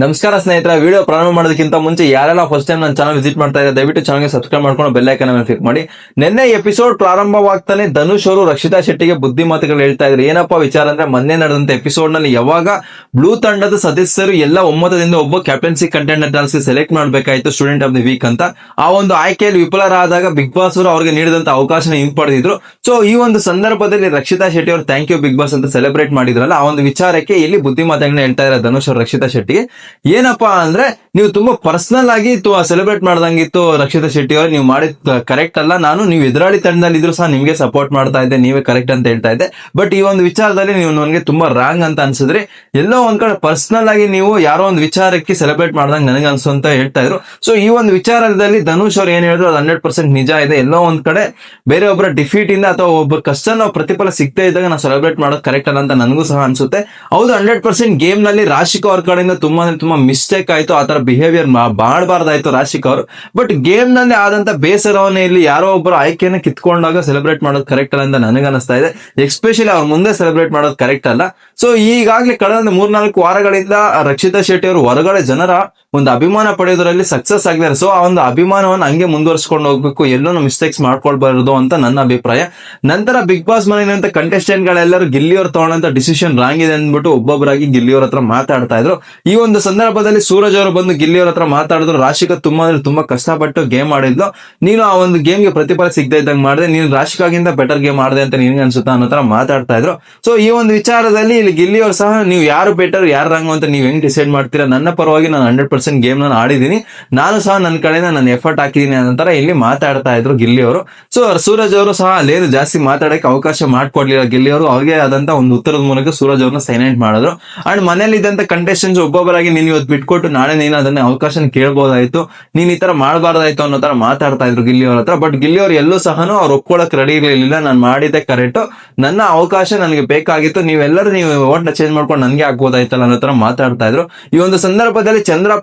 ನಮಸ್ಕಾರ ಸ್ನೇಹಿತರ ವಿಡಿಯೋ ಪ್ರಾರಂಭ ಮಾಡೋದಕ್ಕಿಂತ ಮುಂಚೆ ಯಾರೆಲ್ಲ ಫಸ್ಟ್ ಟೈಮ್ ನನ್ನ ಚಾನಲ್ ವಿಸಿಟ್ ಮಾಡ್ತಾ ಇದ್ದಾರೆ ದಯವಿಟ್ಟು ಚಾನಲ್ಗೆ ಸಬ್ಸ್ಕ್ರೈಬ್ ಮಾಡ್ಕೊಂಡು ಬೆಲ್ ಐಕನ್ ಮೇಲೆ ಕ್ಲಿಕ್ ಮಾಡಿ. ನಿನ್ನೆ ಎಪಿಸೋಡ್ ಪ್ರಾರಂಭವಾಗ್ತಾನೆ ಧನುಷ್ ಅವರು, ರಕ್ಷಿತಾ ಶೆಟ್ಟಿಗೆ ಬುದ್ಧಿ ಮಾತುಗಳು ಹೇಳ್ತಾ ಇದ್ರು. ಏನಪ್ಪಾ ವಿಚಾರ ಅಂದ್ರೆ ಮೊನ್ನೆ ನಡೆದಂತ ಎಪಿಸೋಡ್ನಲ್ಲಿ ಯಾವಾಗ ಬ್ಲೂ ತಂಡದ ಸದಸ್ಯರು ಎಲ್ಲ ಒಮ್ಮತದಿಂದ ಒಬ್ಬ ಕ್ಯಾಪ್ಟನ್ಸಿ ಕಂಟೆಂಡರ್ಸ್ ಸೆಲೆಕ್ಟ್ ಮಾಡಬೇಕಾಯ್ತು ಸ್ಟೂಡೆಂಟ್ ಆಫ್ ದಿ ವೀಕ್ ಅಂತ. ಆ ಒಂದು ಆಯ್ಕೆಯಲ್ಲಿ ವಿಫಲರಾದಾಗ ಬಿಗ್ ಬಾಸ್ ಅವರು ಅವ್ರಿಗೆ ನೀಡಿದಂತ ಅವಕಾಶನ ಹಿಂಪಡೆದಿದ್ರು ಸೊ ಈ ಒಂದು ಸಂದರ್ಭದಲ್ಲಿ ರಕ್ಷಿತಾ ಶೆಟ್ಟಿ ಅವರು ಥ್ಯಾಂಕ್ ಯು ಬಿಗ್ ಬಾಸ್ ಅಂತ ಸೆಲೆಬ್ರೇಟ್ ಮಾಡಿದ್ರಲ್ಲ, ಆ ಒಂದು ವಿಚಾರಕ್ಕೆ ಇಲ್ಲಿ ಬುದ್ಧಿ ಮಾತುಗಳನ್ನ ಹೇಳ್ತಾ ಇದ್ದಾರೆ ಧನುಷ್ ಅವರು, ರಕ್ಷಿತಾ ಶೆಟ್ಟಿಗೆ. ಏನಪ್ಪಾ ಅಂದ್ರೆ ನೀವು ತುಂಬಾ ಪರ್ಸನಲ್ ಆಗಿ ಸೆಲೆಬ್ರೇಟ್ ಮಾಡ್ದಂಗಿತ್ತು ರಕ್ಷಿತಾ ಶೆಟ್ಟಿ ಅವ್ರು. ನೀವು ಮಾಡಿದ ಕರೆಕ್ಟ್ ಅಲ್ಲ. ನಾನು ನೀವು ಎದುರಾಳಿ ತಂಡದಲ್ಲಿ ಇದ್ರು ಸಹ ನಿಮ್ಗೆ ಸಪೋರ್ಟ್ ಮಾಡ್ತಾ ಇದ್ದೆ. ನೀವೇ ಕರೆಕ್ಟ್ ಅಂತ ಹೇಳ್ತಾ ಇದ್ದೆ. ಬಟ್ ಈ ಒಂದು ವಿಚಾರದಲ್ಲಿ ನೀವು ನನಗೆ ತುಂಬಾ ರಾಂಗ್ ಅಂತ ಅನ್ಸಿದ್ರೆ ಎಲ್ಲೋ ಒಂದ್ ಕಡೆ ಪರ್ಸನಲ್ ಆಗಿ ನೀವು ಯಾರೋ ಒಂದು ವಿಚಾರಕ್ಕೆ ಸೆಲೆಬ್ರೇಟ್ ಮಾಡ್ದಂಗೆ ನನಗೆ ಅನ್ಸು ಅಂತ ಹೇಳ್ತಾ ಇದ್ರು. ಸೊ ಈ ಒಂದು ವಿಚಾರದಲ್ಲಿ ಧನುಷ್ ಅವ್ರು ಏನ್ ಹೇಳಿದ್ರು, ಅದು ಹಂಡ್ರೆಡ್ ಪರ್ಸೆಂಟ್ ನಿಜ ಇದೆ. ಎಲ್ಲೋ ಒಂದ್ ಕಡೆ ಬೇರೆ ಒಬ್ಬರ ಡಿಫೀಟ್ ಇಂದ ಅಥವಾ ಒಬ್ಬ ಕಷ್ಟ ಪ್ರತಿಫಲ ಸಿಗ್ತಾ ಇದ್ದಾಗ ನಾವು ಸೆಲೆಬ್ರೇಟ್ ಮಾಡೋದು ಕರೆಕ್ಟ್ ಅಲ್ಲ ಅಂತ ನನಗೂ ಸಹ ಅನ್ಸುತ್ತೆ. ಹೌದು ಹಂಡ್ರೆಡ್ ಪರ್ಸೆಂಟ್ ಗೇಮ್ನಲ್ಲಿ ರಾಶಿಕ ಅವ್ರ ಕಡೆಯಿಂದ ತುಂಬಾ ಅಂದ್ರೆ ತುಂಬಾ ಮಿಸ್ಟೇಕ್ ಆಯ್ತು, ಆ ತರ ಬಿಹೇವಿಯರ್ ಮಾಡಬಾರ್ದಾಯ್ತು ರಾಶಿಕ್ ಅವರು ಬಟ್ ಗೇಮ್ನಲ್ಲಿ ಆದಂತ ಬೇಸರವನ್ನ ಇಲ್ಲಿ ಯಾರೋ ಒಬ್ಬರು ಆಯ್ಕೆಯನ್ನು ಕಿತ್ಕೊಂಡಾಗ ಸೆಲೆಬ್ರೇಟ್ ಮಾಡೋದು ಕರೆಕ್ಟ್ ಅಲ್ಲ ಅಂತ ನನಗೆ ಅನಿಸ್ತಾ ಇದೆ. ಎಸ್ಪೆಷಲಿ ಅವ್ರ ಮುಂದೆ ಸೆಲೆಬ್ರೇಟ್ ಮಾಡೋದು ಕರೆಕ್ಟ್ ಅಲ್ಲ. ಸೊ ಈಗಾಗಲೇ ಕಳೆದ ಮೂರ್ನಾಲ್ಕು ವಾರಗಳಿಂದ ರಕ್ಷಿತಾ ಶೆಟ್ಟಿ ಅವರು ಹೊರಗಡೆ ಜನರ ಒಂದು ಅಭಿಮಾನ ಪಡೆಯೋದ್ರಲ್ಲಿ ಸಕ್ಸಸ್ ಆಗಿದ್ದಾರೆ. ಸೊ ಆ ಒಂದು ಅಭಿಮಾನವನ್ನು ಹಂಗೆ ಮುಂದುವರಿಸ್ಕೊಂಡು ಹೋಗ್ಬೇಕು ಎಲ್ಲೂ ಮಿಸ್ಟೇಕ್ಸ್ ಮಾಡ್ಕೊಳ್ಬಾರ್ದು ಅಂತ ನನ್ನ ಅಭಿಪ್ರಾಯ. ನಂತರ ಬಿಗ್ ಬಾಸ್ ಮನೆಯಂತ ಕಂಟೆಸ್ಟೆಂಟ್ ಗಳೆಲ್ಲರೂ ಗಿಲ್ಲಿಯವ್ರು ತಗೊಂಡಂತ ಡಿಸಿಷನ್ ರಾಂಗ್ ಇದೆ ಅಂದ್ಬಿಟ್ಟು ಒಬ್ಬೊಬ್ಬರಾಗಿ ಗಿಲ್ಲಿಯವ್ರ ಹತ್ರ ಮಾತಾಡ್ತಾ ಇದ್ರು. ಈ ಒಂದು ಸಂದರ್ಭದಲ್ಲಿ ಸೂರಜ್ ಅವರು ಬಂದು ಗಿಲ್ಲಿಯವ್ರ ಹತ್ರ ಮಾತಾಡಿದ್ರು. ರಾಶಿಕಾ ತುಂಬಾ ಅಂದ್ರೆ ತುಂಬಾ ಕಷ್ಟಪಟ್ಟು ಗೇಮ್ ಆಡಿದ್ಲು. ನೀನು ಆ ಒಂದು ಗೇಮ್ಗೆ ಪ್ರತಿಫಲ ಸಿಗದೆ ಇದ್ದಂಗೆ ಮಾಡಿದೆ. ನೀನು ರಾಶಿಕಾಗಿಂತ ಬೆಟರ್ ಗೇಮ್ ಮಾಡಿದೆ ಅಂತ ನಿನ್ಗೆ ಅನ್ಸುತ್ತಾ ಅನ್ನೋ ತರ ಮಾತಾಡ್ತಾ ಇದ್ರು. ಸೊ ಈ ಒಂದು ವಿಚಾರದಲ್ಲಿ ಇಲ್ಲಿ ಗಿಲ್ಲಿಯವ್ರು ಸಹ, ನೀವು ಯಾರು ಬೆಟರ್ ಯಾರು ರಾಂಗ್ ಅಂತ ನೀವು ಹೆಂಗ್ ಡಿಸೈಡ್ ಮಾಡ್ತೀರಾ? ನನ್ನ ಪರವಾಗಿ ನಾನು ಹಂಡ್ರೆಡ್ ಪರ್ಸೆಂಟ್ ಗೇಮ್ ನಾನು ಆಡಿದ್ದೀನಿ. ನಾನು ಸಹ ನನ್ನ ಕಡೆಯಿಂದ ನಾನು ಎಫರ್ಟ್ ಹಾಕಿದ್ದೀನಿ ಅನ್ನೋ ಇಲ್ಲಿ ಮಾತಾಡ್ತಾ ಇದ್ರು ಗಿಲ್ಲಿ ಅವರು. ಸೊ ಸೂರಜ್ ಅವರು ಸಹ ಅಲ್ಲೇನು ಜಾಸ್ತಿ ಮಾತಾಡಕ್ಕೆ ಅವಕಾಶ ಮಾಡ್ಕೊಡ್ಲಿಲ್ಲ ಗಿಲ್ಲಿ ಅವರು. ಅವ್ರಿಗೆ ಆದಂತ ಒಂದು ಉತ್ತರದ ಮೂಲಕ ಸೂರಜ್ ಅವ್ರನ್ನ ಸೈಲೆಂಟ್ ಮಾಡಿದ್ರು. ಅಂಡ್ ಮನೇಲಿ ಇದ್ದಂತ ಕಂಟೆಸ್ಟೆಂಟ್ಸ್ ಒಬ್ಬೊಬ್ಬರಾಗಿ ನೀನು ಇವತ್ತು ಬಿಟ್ಕೊಟ್ಟು ನಾಳೆ ನೀನು ಅದನ್ನ ಅವಕಾಶ ಕೇಳ್ಬೋದಾಯ್ತು. ನೀನ್ ಈ ತರ ಮಾಡಬಾರ್ದಾಯ್ತು ಅನ್ನೋ ತರ ಮಾತಾಡ್ತಾ ಇದ್ರು ಗಿಲ್ಲಿ ಅವ್ರ ಹತ್ರ. ಬಟ್ ಗಿಲ್ಲಿ ಅವ್ರು ಎಲ್ಲೂ ಸಹ ಅವ್ರು ಒಪ್ಕೊಳಕ್ ರೆಡಿ ಇರಲಿಲ್ಲ. ನಾನು ಮಾಡಿದ್ದೆ ಕರೆಕ್ಟ್ ನನ್ನ ಅವಕಾಶ ನನಗೆ ಬೇಕಾಗಿತ್ತು. ನೀವೆಲ್ಲರೂ ನೀವು ಓಟ್ನ ಚೇಂಜ್ ಮಾಡ್ಕೊಂಡು ನನಗೆ ಆಗ್ಬೋದಾಯ್ತಲ್ಲ ಅನ್ನೋ ತರ ಮಾತಾಡ್ತಾ ಇದ್ರು. ಈ ಒಂದು ಸಂದರ್ಭದಲ್ಲಿ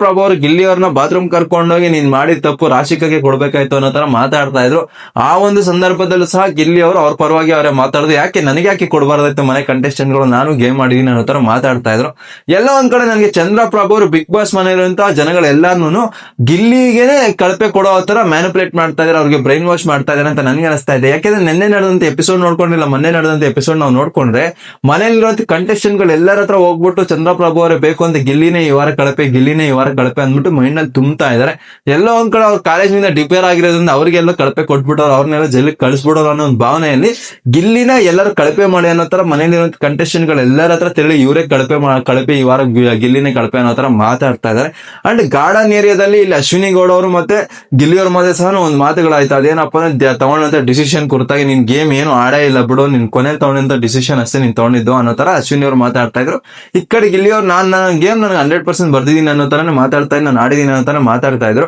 ಚಂದ್ರಪ್ರಭು ಅವರು ಗಿಲ್ಲಿ ಅವ್ರನ್ನ ಬಾತ್ರೂಮ್ ಕರ್ಕೊಂಡೋಗಿ ನೀನ್ ಮಾಡಿದ ತಪ್ಪು ರಾಶಿಕಾಗೆ ಕೊಡ್ಬೇಕಾಯ್ತು ಅನ್ನೋ ತರ ಮಾತಾಡ್ತಾ ಇದ್ರು. ಆ ಒಂದು ಸಂದರ್ಭದಲ್ಲೂ ಸಹ ಗಿಲ್ಲಿ ಅವರು ಅವ್ರ ಪರವಾಗಿ ಅವರೇ ಮಾತಾಡಿದ್ರು ಯಾಕೆ ನನಗೆ ಯಾಕೆ ಕೊಡಬಾರ್ದಾಯ್ತು ಮನೆ ಕಂಟೆಸ್ಟೆಂಟ್ಗಳು? ನಾನು ಗೇಮ್ ಮಾಡಿದೀನಿ ಅನ್ನೋ ತರ ಮಾತಾಡ್ತಾ ಇದ್ರು. ಎಲ್ಲ ಒಂದ್ ಕಡೆ ನನಗೆ ಚಂದ್ರಪ್ರಭು ಅವರು ಬಿಗ್ ಬಾಸ್ ಮನೆಯಲ್ಲಿರುವಂತಹ ಜನಗಳೆಲ್ಲಾನು ಗಿಲ್ಲಿಗೆನೆ ಕಳಪೆ ಕೊಡೋ ತರ ಮ್ಯಾನುಪುಲೇಟ್ ಮಾಡ್ತಾ ಇದಾರೆ. ಅವ್ರಿಗೆ ಬ್ರೈನ್ ವಾಶ್ ಮಾಡ್ತಾ ಇದಾರೆ ಅಂತ ನನಗೆ ಅನಿಸ್ತಾ ಇದೆ. ಯಾಕೆಂದ್ರೆ ನಿನ್ನೆ ನಡೆದಂತ ಎಪಿಸೋಡ್ ನೋಡ್ಕೊಂಡಿಲ್ಲ. ಮೊನ್ನೆ ನಡೆದಂತ ಎಪಿಸೋಡ್ ನಾವು ನೋಡ್ಕೊಂಡ್ರೆ ಮನೆಯಲ್ಲಿರೋ ಕಂಟೆಸ್ಟೆಂಟ್ಗಳು ಎಲ್ಲರ ಹತ್ರ ಹೋಗ್ಬಿಟ್ಟು ಚಂದ್ರಪ್ರಭು ಅವರೇ ಬೇಕು ಅಂತ ಗಿಲ್ಲಿನೇ ಈ ವಾರ ಕಳಪೆ, ಗಿಲ್ಲಿನೇ ಈ ವಾರ ಕಳಪೆ ಅಂದ್ಬಿಟ್ಟು ಮೈಂಡ್ನಲ್ಲಿ ತುಂಬ್ತಾ ಇದಾರೆ. ಎಲ್ಲೋ ಒಂದ್ ಕಡೆ ಅವ್ರ ಕಾಲೇಜಿನಿಂದ ಡಿಪೇರ್ ಆಗಿರೋದ್ರಿಂದ ಅವ್ರಿಗೆಲ್ಲ ಕಳಪೆ ಕೊಟ್ಬಿಟ್ಟವ್ರು ಅವ್ರನ್ನೆಲ್ಲ ಜೈಲಿಗೆ ಕಳಿಸ್ಬಿಡೋರು ಅನ್ನೋ ಒಂದು ಭಾವನೆಯಲ್ಲಿ ಗಿಲ್ಲಿನ ಎಲ್ಲರೂ ಕಳಪೆ ಮಾಡಿ ಅನ್ನೋ ತರ ಮನೆಯಲ್ಲಿರುವಂತ ಕಂಟೆಸ್ಟೆಂಟ್ಗಳು ಎಲ್ಲರ ಹತ್ರ ತೆರಳಿ ಇವರೇ ಕಳಪೆ ಕಳಪೆ ಈ ವಾರ ಗಿಲ್ಲಿನೇ ಕಳಪೆ ಅನ್ನೋ ತರ ಮಾತಾಡ್ತಾ ಇದಾರೆ. ಅಂಡ್ ಗಾರ್ಡನ್ ಏರಿಯಾದಲ್ಲಿ ಇಲ್ಲಿ ಅಶ್ವಿನಿ ಗೌಡ ಅವರು ಮತ್ತೆ ಗಿಲ್ಲಿಯವ್ರ ಮಧ್ಯೆ ಸಹ ಒಂದು ಮಾತುಗಳಾಯ್ತು. ಅದೇನಪ್ಪ ಅಂದ್ರೆ ತಗೊಂಡಂತ ಡಿಸಿಷನ್ ಕುರಿತಾಗಿ ನಿನ್ ಗೇಮ್ ಏನು ಆಡೇ ಇಲ್ಲ ಬಿಡು. ನಿನ್ ಕೊನೆ ತಗೊಂಡಂತ ಡಿಸಿಷನ್ ಅಷ್ಟೇ ನೀನ್ ತಗೊಂಡಿದ್ದು ಅನ್ನೋ ತರ ಅಶ್ವಿನಿ ಅವ್ರು ಮಾತಾಡ್ತಾ ಇದ್ರು. ಈ ಕಡೆ ಗಿಲ್ಲಿಯವ್ರು ನಾನ್ ನನ್ನ ಗೇಮ್ ನನಗೆ ಹಂಡ್ರೆಡ್ ಪರ್ಸೆಂಟ್ ಬರ್ದಿದ್ದೀನಿ ಅನ್ನೋ ತರನೇ ಮಾತಾಡ್ತಾ ನಾನು ಆಡಿದ್ದೀನಿ ಅಂತಾನೆ ಮಾತಾಡ್ತಾ ಇದ್ರು.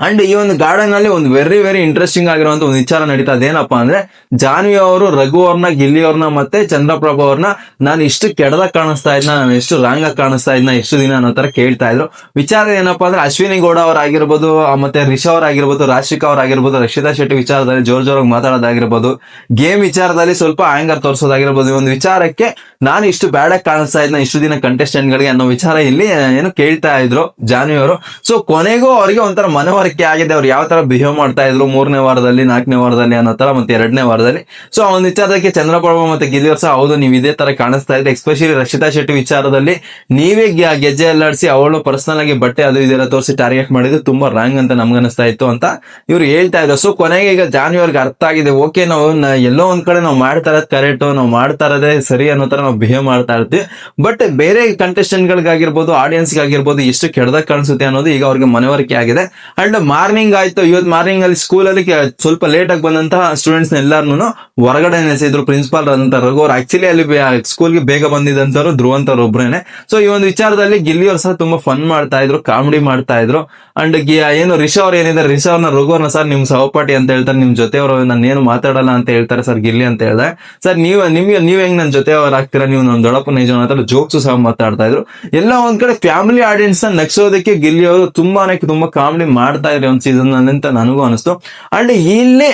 ಅಂಡ್ ಈ ಒಂದು ಗಾರ್ಡನ್ನಲ್ಲಿ ಒಂದು ವೆರಿ ವೆರಿ ಇಂಟ್ರೆಸ್ಟಿಂಗ್ ಆಗಿರುವಂತ ಒಂದು ವಿಚಾರ ನಡೀತಾ ಏನಪ್ಪಾ ಅಂದ್ರೆ, ಜಾನ್ವಿ ಅವರು, ರಘು ಅವ್ರನ್ನ, ಗಿಲ್ಲಿ ಅವ್ರನ್ನ ಮತ್ತೆ ಚಂದ್ರಪ್ರಭು ಅವ್ರನ್ನ ನಾನು ಇಷ್ಟು ಕೆಡದಾಗ ಕಾಣಿಸ್ತಾ ಇದ್ನ, ನಾನು ಎಷ್ಟು ರಾಂಗ್ ಆಗಿ ಕಾಣಿಸ್ತಾ ಇದ್ನ, ಎಷ್ಟು ದಿನ ಅನ್ನೋ ತರ ಕೇಳ್ತಾ ಇದ್ರು. ವಿಚಾರ ಏನಪ್ಪಾ ಅಂದ್ರೆ, ಅಶ್ವಿನಿ ಗೌಡ ಅವರಾಗಿರ್ಬೋದು ಮತ್ತೆ ರಿಷಾ ಅವರಾಗಿರ್ಬೋದು, ರಾಶಿಕಾ ಅವರಾಗಿರ್ಬೋದು, ರಕ್ಷಿತಾ ಶೆಟ್ಟಿ ವಿಚಾರದಲ್ಲಿ ಜೋರ್ ಜೋರಾಗಿ ಮಾತಾಡೋದಾಗಿರ್ಬೋದು, ಗೇಮ್ ವಿಚಾರದಲ್ಲಿ ಸ್ವಲ್ಪ ಆಂಗರ್ ತೋರಿಸೋದಾಗಿರ್ಬೋದು, ಈ ಒಂದು ವಿಚಾರಕ್ಕೆ ನಾನು ಇಷ್ಟು ಬ್ಯಾಡ್ ಆಗಿ ಕಾಣಿಸ್ತಾ ಇದ್ನ, ಇಷ್ಟು ದಿನ ಕಂಟೆಸ್ಟೆಂಟ್ ಗಳಿಗೆ ಅನ್ನೋ ವಿಚಾರ ಇಲ್ಲಿ ಏನು ಕೇಳ್ತಾ ಇದ್ರು ಜಾನ್ವಿ ಅವರು. ಸೊ ಕೊನೆಗೂ ಅವರಿಗೆ ಒಂಥರ ಮನವರಿಕೆ ಆಗಿದೆ, ಅವ್ರು ಯಾವ ತರ ಬಿಹೇವ್ ಮಾಡ್ತಾ ಇದ್ರು, ಮೂರನೇ ವಾರದಲ್ಲಿ, ನಾಲ್ಕನೇ ವಾರದಲ್ಲಿ ಅನ್ನೋ ತರ ಮತ್ತೆ ಎರಡನೇ ವಾರದಲ್ಲಿ. ಸೊ ಆ ಒಂದು ವಿಚಾರಕ್ಕೆ ಚಂದ್ರಪ್ರಭು ಮತ್ತೆ ಗಿಲ್ಲಿಯವ್ರು ಸಹ ಹೌದು, ನೀವು ಇದೇ ತರ ಕಾಣಿಸ್ತಾ ಇದ್ರೆ ಎಸ್ಪೆಷಲಿ ರಕ್ಷಿತಾ ಶೆಟ್ಟಿ ವಿಚಾರದಲ್ಲಿ ನೀವೇ ಗೆಜ್ಜೆ ಅಲ್ಲಾಡಿಸಿ ಅವಳು ಪರ್ಸನಲ್ ಆಗಿ ಬಟ್ಟೆ ಅದು ಇದೆಲ್ಲ ತೋರಿಸಿ ಟಾರ್ಗೆಟ್ ಮಾಡಿದ್ರು ತುಂಬಾ ರಾಂಗ್ ಅಂತ ನಮ್ಗನಿಸ್ತಾ ಇತ್ತು ಅಂತ ಇವ್ರು ಹೇಳ್ತಾ ಇದ್ರು. ಸೊ ಕೊನೆಗೆ ಈಗ ಜಾನ್ವರ್ಗೆ ಅರ್ಥ ಆಗಿದೆ ಓಕೆ ನಾವು ಎಲ್ಲೋ ಒಂದ್ ಕಡೆ ನಾವು ಮಾಡ್ತಾ ಇರೋದು ಕರೆಕ್ಟ್ ನಾವು ಮಾಡ್ತಾ ಇರೋದೇ ಸರಿ ಅನ್ನೋ ತರ ನಾವು ಬಿಹೇವ್ ಮಾಡ್ತಾ ಇರ್ತೀವಿ. ಬಟ್ ಬೇರೆ ಕಂಟೆಸ್ಟೆಂಟ್ ಗಳಿಗಾಗಿರ್ಬೋದು ಆಡಿಯನ್ಸ್ ಆಗಿರ್ಬೋದು ಎಷ್ಟು ಕೆಡದಾಗ ಕಾಣಿಸುತ್ತೆ ಅನ್ನೋದು ಈಗ ಅವ್ರಿಗೆ ಮನವರಿಕೆ ಆಗಿದೆ. ಅಂಡ್ ಮಾರ್ನಿಂಗ್ ಆಯ್ತು. ಇವತ್ತು ಮಾರ್ನಿಂಗ್ ಅಲ್ಲಿ ಸ್ಕೂಲ್ ಅಲ್ಲಿ ಸ್ವಲ್ಪ ಲೇಟ್ ಆಗಿ ಬಂದಂತಹ ಸ್ಟೂಡೆಂಟ್ಸ್ ಎಲ್ಲಾರು ಹೊರಗಡೆ ನೆಲೆಸಿದ್ರು ಪ್ರಿನ್ಸಿಪಾಲ್ ಅಂತ ರಘು ಅವ್ರು ಆಕ್ಚುಲಿ ಅಲ್ಲಿ ಸ್ಕೂಲ್ಗೆ ಬೇಗ ಬಂದಿದ್ದಂತವ್ರು ಧ್ರುವಂತವ್ರು ಒಬ್ರೇನೆ. ಸೊ ಈ ಒಂದು ವಿಚಾರದಲ್ಲಿ ಗಿಲ್ಲಿ ಅವ್ರು ಸಹ ತುಂಬಾ ಫನ್ ಮಾಡ್ತಾ ಇದ್ರು ಕಾಮಿಡಿ ಮಾಡ್ತಾ ಇದ್ರು. ಅಂಡ್ ಏನು ರಿಷಾ ಅವ್ರು ಏನಿದ್ದಾರೆ ರಿಷಾ ಅವ್ರನ್ನ ರಘುವರ್ನ ಸರ್ ನಿಮ್ ಸಹಪಾಠಿ ಅಂತ ಹೇಳ್ತಾರೆ. ನಿಮ್ ಜೊತೆಯವರು ನಾನು ಏನು ಮಾತಾಡಲ್ಲ ಅಂತ ಹೇಳ್ತಾರೆ ಸರ್ ಗಿಲ್ಲಿ ಅಂತ ಹೇಳ್ದೆ. ಸರ್ ನೀವು ನಿಮ್ಗೆ ನೀವ್ ಹೆಂಗ್ ನನ್ನ ಜೊತೆ ಅವ್ರು ಆಗ್ತೀರಾ? ನೀವು ನಮ್ ದೊಡಪ್ಪ ನಿಜ ಜೋಕ್ಸ್ ಸಹ ಮಾತಾಡ್ತಾ ಇದ್ರು. ಎಲ್ಲ ಒಂದ್ ಕಡೆ ಫ್ಯಾಮಿಲಿ ಆಡಿಯನ್ಸ್ನ ನಗ್ಸೋದಕ್ಕೆ ಗಿಲ್ಲಿ ಅವರು ತುಂಬಾನೇ ತುಂಬಾ ಕಾಮಿಡಿ ಮಾಡ್ತಾ ಮಾತಾಡ್ತಾ ಇದ್ರಿ ಒಂದು ಸೀಸನ್ ಅಂತ ನನಗೂ ಅನಿಸ್ತು. ಅಂಡ್ ಇಲ್ಲಿ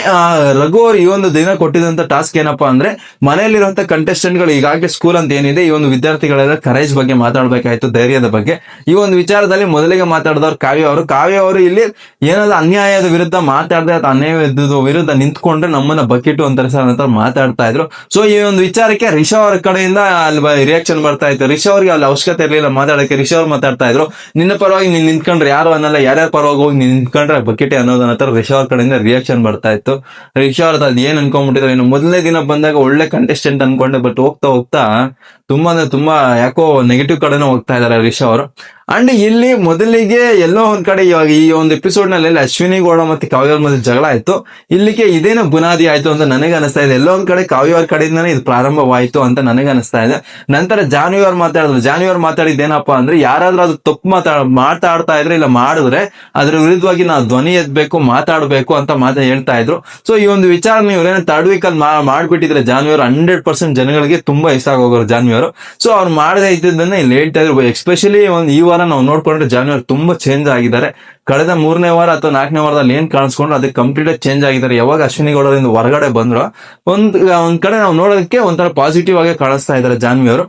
ರಘು ಅವರು ಈ ಒಂದು ದಿನ ಕೊಟ್ಟಿದಂತ ಟಾಸ್ಕ್ ಏನಪ್ಪಾ ಅಂದ್ರೆ, ಮನೆಯಲ್ಲಿರುವಂತ ಕಂಟೆಸ್ಟೆಂಟ್ಗಳು ಈಗಾಗಲೇ ಸ್ಕೂಲ್ ಅಂತ ಏನಿದೆ, ಈ ಒಂದು ವಿದ್ಯಾರ್ಥಿಗಳೆಲ್ಲ ಕರೇಜ್ ಬಗ್ಗೆ ಮಾತಾಡ್ಬೇಕಾಯ್ತು, ಧೈರ್ಯದ ಬಗ್ಗೆ. ಈ ಒಂದು ವಿಚಾರದಲ್ಲಿ ಮೊದಲಿಗೆ ಮಾತಾಡಿದವರು ಕಾವ್ಯ ಅವರು. ಕಾವ್ಯ ಅವರು ಇಲ್ಲಿ ಏನಾದ್ರು ಅನ್ಯಾಯದ ವಿರುದ್ಧ ಮಾತಾಡದೆ ಅಥವಾ ಅನ್ಯಾಯದ ವಿರುದ್ಧ ನಿಂತ್ಕೊಂಡ್ರೆ ನಮ್ಮನ್ನ ಬಕೆಟ್ ಅಂತ ಮಾತಾಡ್ತಾ ಇದ್ರು. ಸೊ ಈ ಒಂದು ವಿಚಾರಕ್ಕೆ ರಿಷಾ ಅವರ ಕಡೆಯಿಂದ ಅಲ್ಲಿ ರಿಯಾಕ್ಷನ್ ಬರ್ತಾ ಇತ್ತು. ರಿಷಾ ಅವ್ರಿಗೆ ಅಲ್ಲಿ ಅವಶ್ಯಕತೆ ಇರಲಿಲ್ಲ, ಮಾತಾಡಕ್ಕೆ ರಿಷಾ ಅವ್ರು ಮಾತಾಡ್ತಾ ಇದ್ರು. ನಿನ್ನ ಪರವಾಗಿ ನೀನ್ ನಿಂತ್ಕೊಂಡ್ರೆ ಯಾರು ಅನ್ನಲ್ಲ, ಯಾರ್ಯಾರ ಪರವಾಗಿ ಹೋಗಿ ನೀನ್ ನಿಂತ್ಕೊಂಡ್ರೆ ಬಕೆಟೆ ಅನ್ನೋದನ್ನ ಅನ್ನೋ ತರ ರಿಷಾ ಅವ್ರ ಕಡೆಯಿಂದ ರಿಯಾಕ್ಷನ್ ಬರ್ತಾ ಇತ್ತು. ರಿಷಾ ಅವ್ರದ್ದು ಅದ್ ಏನ್ ಅನ್ಕೊಂಡ್ಬಿಟ್ಟಿದ್ರು, ಇನ್ನು ಮೊದಲನೇ ದಿನ ಬಂದಾಗ ಒಳ್ಳೆ ಕಂಟೆಸ್ಟೆಂಟ್ ಅನ್ಕೊಂಡೆ ಬಟ್ ಹೋಗ್ತಾ ಹೋಗ್ತಾ ತುಂಬಾ ಅಂದ್ರೆ ತುಂಬಾ ಯಾಕೋ ನೆಗೆಟಿವ್ ಕಡೆನೂ ಹೋಗ್ತಾ ಇದಾರೆ ರಿಷಾ ಅವರು. ಅಂಡ್ ಇಲ್ಲಿ ಮೊದಲಿಗೆ ಎಲ್ಲೋ ಒಂದ್ ಕಡೆ ಇವಾಗ ಈ ಒಂದು ಎಪಿಸೋಡ್ನಲ್ಲಿ ಅಶ್ವಿನಿ ಗೌಡ ಮತ್ತೆ ಕಾವ್ಯ ಅವ್ರ ಮಧ್ಯೆ ಜಗಳ ಆಯ್ತು. ಇಲ್ಲಿಗೆ ಇದೇನೋ ಬುನಾದಿ ಆಯ್ತು ಅಂತ ನನಗೆ ಅನಿಸ್ತಾ ಇದೆ. ಎಲ್ಲೋ ಒಂದ್ ಕಡೆ ಕಾವ್ಯ ಅವ್ರ ಕಡೆಯಿಂದಾನೇ ಇದು ಪ್ರಾರಂಭವಾಯ್ತು ಅಂತ ನನಗೆ ಅನಿಸ್ತಾ ಇದೆ. ನಂತರ ಜಾನ್ವಿ ಅವ್ರು ಮಾತಾಡಿದ್ರು. ಜಾನ್ವಿ ಅವ್ರು ಮಾತಾಡಿದ್ದೇನಪ್ಪಾ ಅಂದ್ರೆ ಯಾರಾದ್ರೂ ಅದು ತಪ್ಪು ಮಾತಾಡ ಮಾತಾಡ್ತಾ ಇದ್ರೆ ಇಲ್ಲ ಮಾಡಿದ್ರೆ ಅದ್ರ ವಿರುದ್ಧವಾಗಿ ನಾವು ಧ್ವನಿ ಎದ್ಬೇಕು ಮಾತಾಡ್ಬೇಕು ಅಂತ ಮಾತಾ ಹೇಳ್ತಾ ಇದ್ರು. ಸೊ ಈ ಒಂದು ವಿಚಾರ ನೀವು ಏನೋ ತರ್ಡ್ ವೀಕ್ ಅಲ್ಲಿ ಮಾಡ್ಬಿಟ್ಟಿದ್ರೆ ಜಾನ್ವಿ ಅವರು ಹಂಡ್ರೆಡ್ ಪರ್ಸೆಂಟ್ ಜನಗಳಿಗೆ ತುಂಬಾ ಇಷ್ಟ ಆಗೋಗ್ರು ಜಾನ್ವಿ ಅವರು ಸೊ ಅವ್ರು ಮಾಡದೇ ಇದ್ದದನ್ನ ಇಲ್ಲಿ ಹೇಳ್ತಾ ಇದ್ರು ಎಸ್ಪೆಷಲಿ ಒಂದು ಈ ವಾರ ನಾವು ನೋಡ್ಕೊಂಡ್ರೆ ಜಾನ್ವಿ ಅವರು ತುಂಬಾ ಚೇಂಜ್ ಆಗಿದ್ದಾರೆ. ಕಳೆದ ಮೂರನೇ ವಾರ ಅಥವಾ ನಾಲ್ಕನೇ ವಾರದಲ್ಲಿ ಏನ್ ಕಾಣಿಸ್ಕೊಂಡ್ರು, ಅದಕ್ಕೆ ಕಂಪ್ಲೀಟ್ ಚೇಂಜ್ ಆಗಿದ್ದಾರೆ. ಯಾವಾಗ ಅಶ್ವಿನಿ ಗೌಡರಿಂದ ಹೊರಗಡೆ ಬಂದ್ರು, ಒಂದ್ ಒಂದ್ ಕಡೆ ನಾವು ನೋಡೋದಕ್ಕೆ ಒಂಥರ ಪಾಸಿಟಿವ್ ಆಗಿ ಕಾಣಿಸ್ತಾ ಇದ್ದಾರೆ ಜಾನ್ವಿ ಅವರು.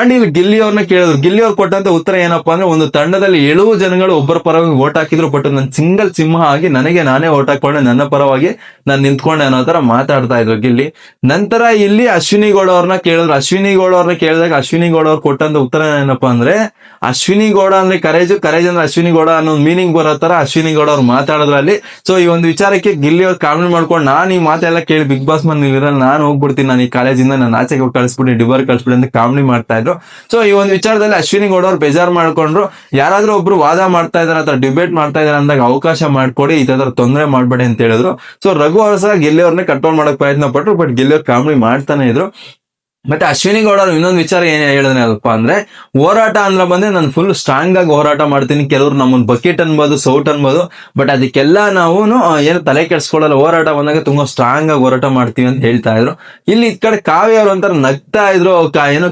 ಅಂಡ್ ಈಗ ಗಿಲ್ಲಿ ಅವ್ರನ್ನ ಕೇಳಿದ್ರು. ಗಿಲ್ಲಿ ಅವ್ರು ಕೊಟ್ಟಂತ ಉತ್ತರ ಏನಪ್ಪಾ ಅಂದ್ರೆ, ಒಂದು ತಂಡದಲ್ಲಿ ಏಳು ಜನಗಳು ಒಬ್ಬರ ಪರವಾಗಿ ಓಟ್ ಹಾಕಿದ್ರು ಬಟ್ ನನ್ ಸಿಂಗಲ್ ಸಿಂಹ ಆಗಿ ನನಗೆ ನಾನೇ ಓಟ್ ಹಾಕೊಂಡೆ ನನ್ನ ಪರವಾಗಿ ನಾನು ನಿಂತ್ಕೊಂಡೆ ಅನ್ನೋ ತರ ಮಾತಾಡ್ತಾ ಇದ್ರು ಗಿಲ್ಲಿ. ನಂತರ ಇಲ್ಲಿ ಅಶ್ವಿನಿ ಗೌಡ ಅವ್ರನ್ನ ಕೇಳಿದ್ರು. ಅಶ್ವಿನಿ ಗೌಡ ಅವ್ರನ್ನ ಕೇಳಿದಾಗ ಅಶ್ವಿನಿ ಗೌಡ ಅವ್ರು ಕೊಟ್ಟಂತ ಉತ್ತರ ಏನಪ್ಪಾ ಅಂದ್ರೆ, ಅಶ್ವಿನಿ ಗೌಡ ಅಂದ್ರೆ ಕರೇಜು ಕರೇಜ್ ಅಂದ್ರೆ ಅಶ್ವಿನಿ ಗೌಡ ಅನ್ನೋ ಮೀನಿಂಗ್ ಬರೋ ಅಶ್ವಿನಿ ಗೌಡ ಅವ್ರು ಮಾತಾಡೋದ್ರಲ್ಲಿ. ಸೊ ಈ ಒಂದು ವಿಚಾರಕ್ಕೆ ಗಿಲ್ಲಿ ಅವ್ರು ಕಾಮೆಂಟ್ ಮಾಡ್ಕೊಂಡು ನಾನು ಈ ಮಾತೆಲ್ಲ ಕೇಳಿ ಬಿಗ್ ಬಾಸ್ ಮನ್ ಇರಲ್ಲ ನಾನು ಹೋಗ್ಬಿಡ್ತೀನಿ, ನಾನು ಈ ಕಾಲೇಜಿಂದ ನಾನು ಆಚೆಗೆ ಹೋಗಿ ಕಳಿಸ್ಬಿಡಿ, ಡಿಬರ್ ಕಳಿಸ್ಬಿಡಿ ಅಂತ ಕಾಮಿಡಿ ಮಾಡ್ತಾ ಇದ್ರು. ಸೊ ಈ ಒಂದು ವಿಚಾರದಲ್ಲಿ ಅಶ್ವಿನಿ ಗೌಡ ಅವ್ರು ಬೇಜಾರು ಮಾಡ್ಕೊಂಡ್ರು. ಯಾರಾದ್ರೂ ಒಬ್ರು ವಾದ ಮಾಡ್ತಾ ಇದಾರೆ ಅಥವಾ ಡಿಬೇಟ್ ಮಾಡ್ತಾ ಇದಾರೆ ಅಂದಾಗ ಅವಕಾಶ ಮಾಡ್ಕೊಡಿ, ಈ ತರ ತೊಂದರೆ ಮಾಡ್ಬೇಡಿ ಅಂತ ಹೇಳಿದ್ರು. ಸೊ ರಘು ಅವರು ಸಹ ಗಿಲ್ಲಿ ಅವ್ರನ್ನ ಕಂಟ್ರೋಲ್ ಮಾಡಕ್ ಪ್ರಯತ್ನ ಪಟ್ರು ಬಟ್ ಗಿಲ್ಲಿ ಅವ್ರು ಕಾಮಿಡಿ ಮಾಡ್ತಾನೆ ಇದ್ರು. ಮತ್ತೆ ಅಶ್ವಿನಿ ಗೌಡ ಅವ್ರು ಇನ್ನೊಂದು ವಿಚಾರ ಏನ್ ಹೇಳಿದ್ರೆ ಅದಪ್ಪ ಅಂದ್ರೆ, ಹೋರಾಟ ಅಂದ್ರೆ ಬಂದ್ರೆ ನಾನು ಫುಲ್ ಸ್ಟ್ರಾಂಗ್ ಆಗಿ ಹೋರಾಟ ಮಾಡ್ತೀನಿ, ಕೆಲವರು ನಮ್ಮನ್ ಬಕೆಟ್ ಅನ್ಬೋದು, ಸೌಟ್ ಅನ್ಬೋದು ಬಟ್ ಅದಕ್ಕೆಲ್ಲ ನಾವು ಏನು ತಲೆ ಕೆಡ್ಸ್ಕೊಳ್ಳಲ್ಲ, ಹೋರಾಟ ಬಂದಾಗ ತುಂಬಾ ಸ್ಟ್ರಾಂಗ್ ಆಗಿ ಹೋರಾಟ ಮಾಡ್ತೀವಿ ಅಂತ ಹೇಳ್ತಾ ಇದ್ರು. ಇಲ್ಲಿ ಈ ಕಡೆ ಕಾವ್ಯ ಅವ್ರು ನಗ್ತಾ ಇದ್ರು ಏನು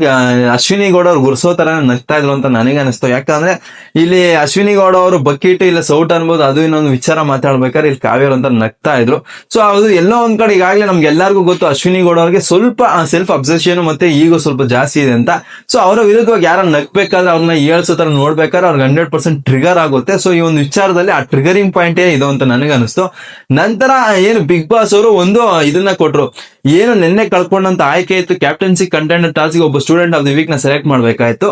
ಅಶ್ವಿನಿ ಗೌಡ ಅವ್ರು ಗುರ್ಸೋ ತರ ನಗ್ತಾ ಇದ್ರು ಅಂತ ನನಗೆ ಅನಿಸ್ತು. ಯಾಕಂದ್ರೆ, ಇಲ್ಲಿ ಅಶ್ವಿನಿ ಗೌಡ ಅವರು ಬಕೆಟ್ ಇಲ್ಲ ಸೌಟ್ ಅನ್ಬೋದು, ಅದು ಇನ್ನೊಂದು ವಿಚಾರ ಮಾತಾಡ್ಬೇಕಾದ್ರೆ ಇಲ್ಲಿ ಕಾವ್ಯ ಅವ್ರು ಅಂತ ನಗ್ತಾ ಇದ್ರು. ಸೊ ಅದು ಎಲ್ಲೋ ಒಂದ್ ಕಡೆ ಈಗಾಗಲೇ ನಮ್ಗೆ ಎಲ್ಲರಿಗೂ ಗೊತ್ತು, ಅಶ್ವಿನಿ ಗೌಡ ಅವ್ರಿಗೆ ಸ್ವಲ್ಪ ಸೆಲ್ಫ್ ಅಬ್ಸೆಷನ್ ಮತ್ತೆ ಈಗ ಸ್ವಲ್ಪ ಜಾಸ್ತಿ ಇದೆ ಅಂತ. ಸೊ ಅವರ ವಿರುದ್ಧವಾಗಿ ಯಾರು ನಗ್ಬೇಕಾದ್ರೆ ಅವ್ರನ್ನ ಏಳ್ಸೋ ನೋಡ್ಬೇಕಾದ್ರೆ ಅವ್ರಿಗೆ ಹಂಡ್ರೆಡ್ ಪರ್ಸೆಂಟ್ ಟ್ರಿಗರ್ ಆಗುತ್ತೆ. ಸೊ ಈ ಒಂದು ವಿಚಾರದಲ್ಲಿ ಆ ಟ್ರಿಗರಿಂಗ್ ಪಾಯಿಂಟ್ ಇದು ಅಂತ ನನಗೆ ಅನಿಸ್ತು ನಂತರ ಏನು ಬಿಗ್ ಬಾಸ್ ಅವರು ಒಂದು ಇದನ್ನ ಕೊಟ್ರು. ಏನು ನಿನ್ನೆ ಕಳ್ಕೊಂಡಂತ ಆಯ್ಕೆ ಇತ್ತು. ಕ್ಯಾಪ್ಟನ್ಸಿ ಕಂಟೆಂಟ್ ಟಾಸ್ಗೆ ಒಬ್ಬ ಸ್ಟೂಡೆಂಟ್ ಆಫ್ ದಿ ವೀಕ್ನ ಸೆಲೆಕ್ಟ್ ಮಾಡ್ಬೇಕಾಯ್ತು.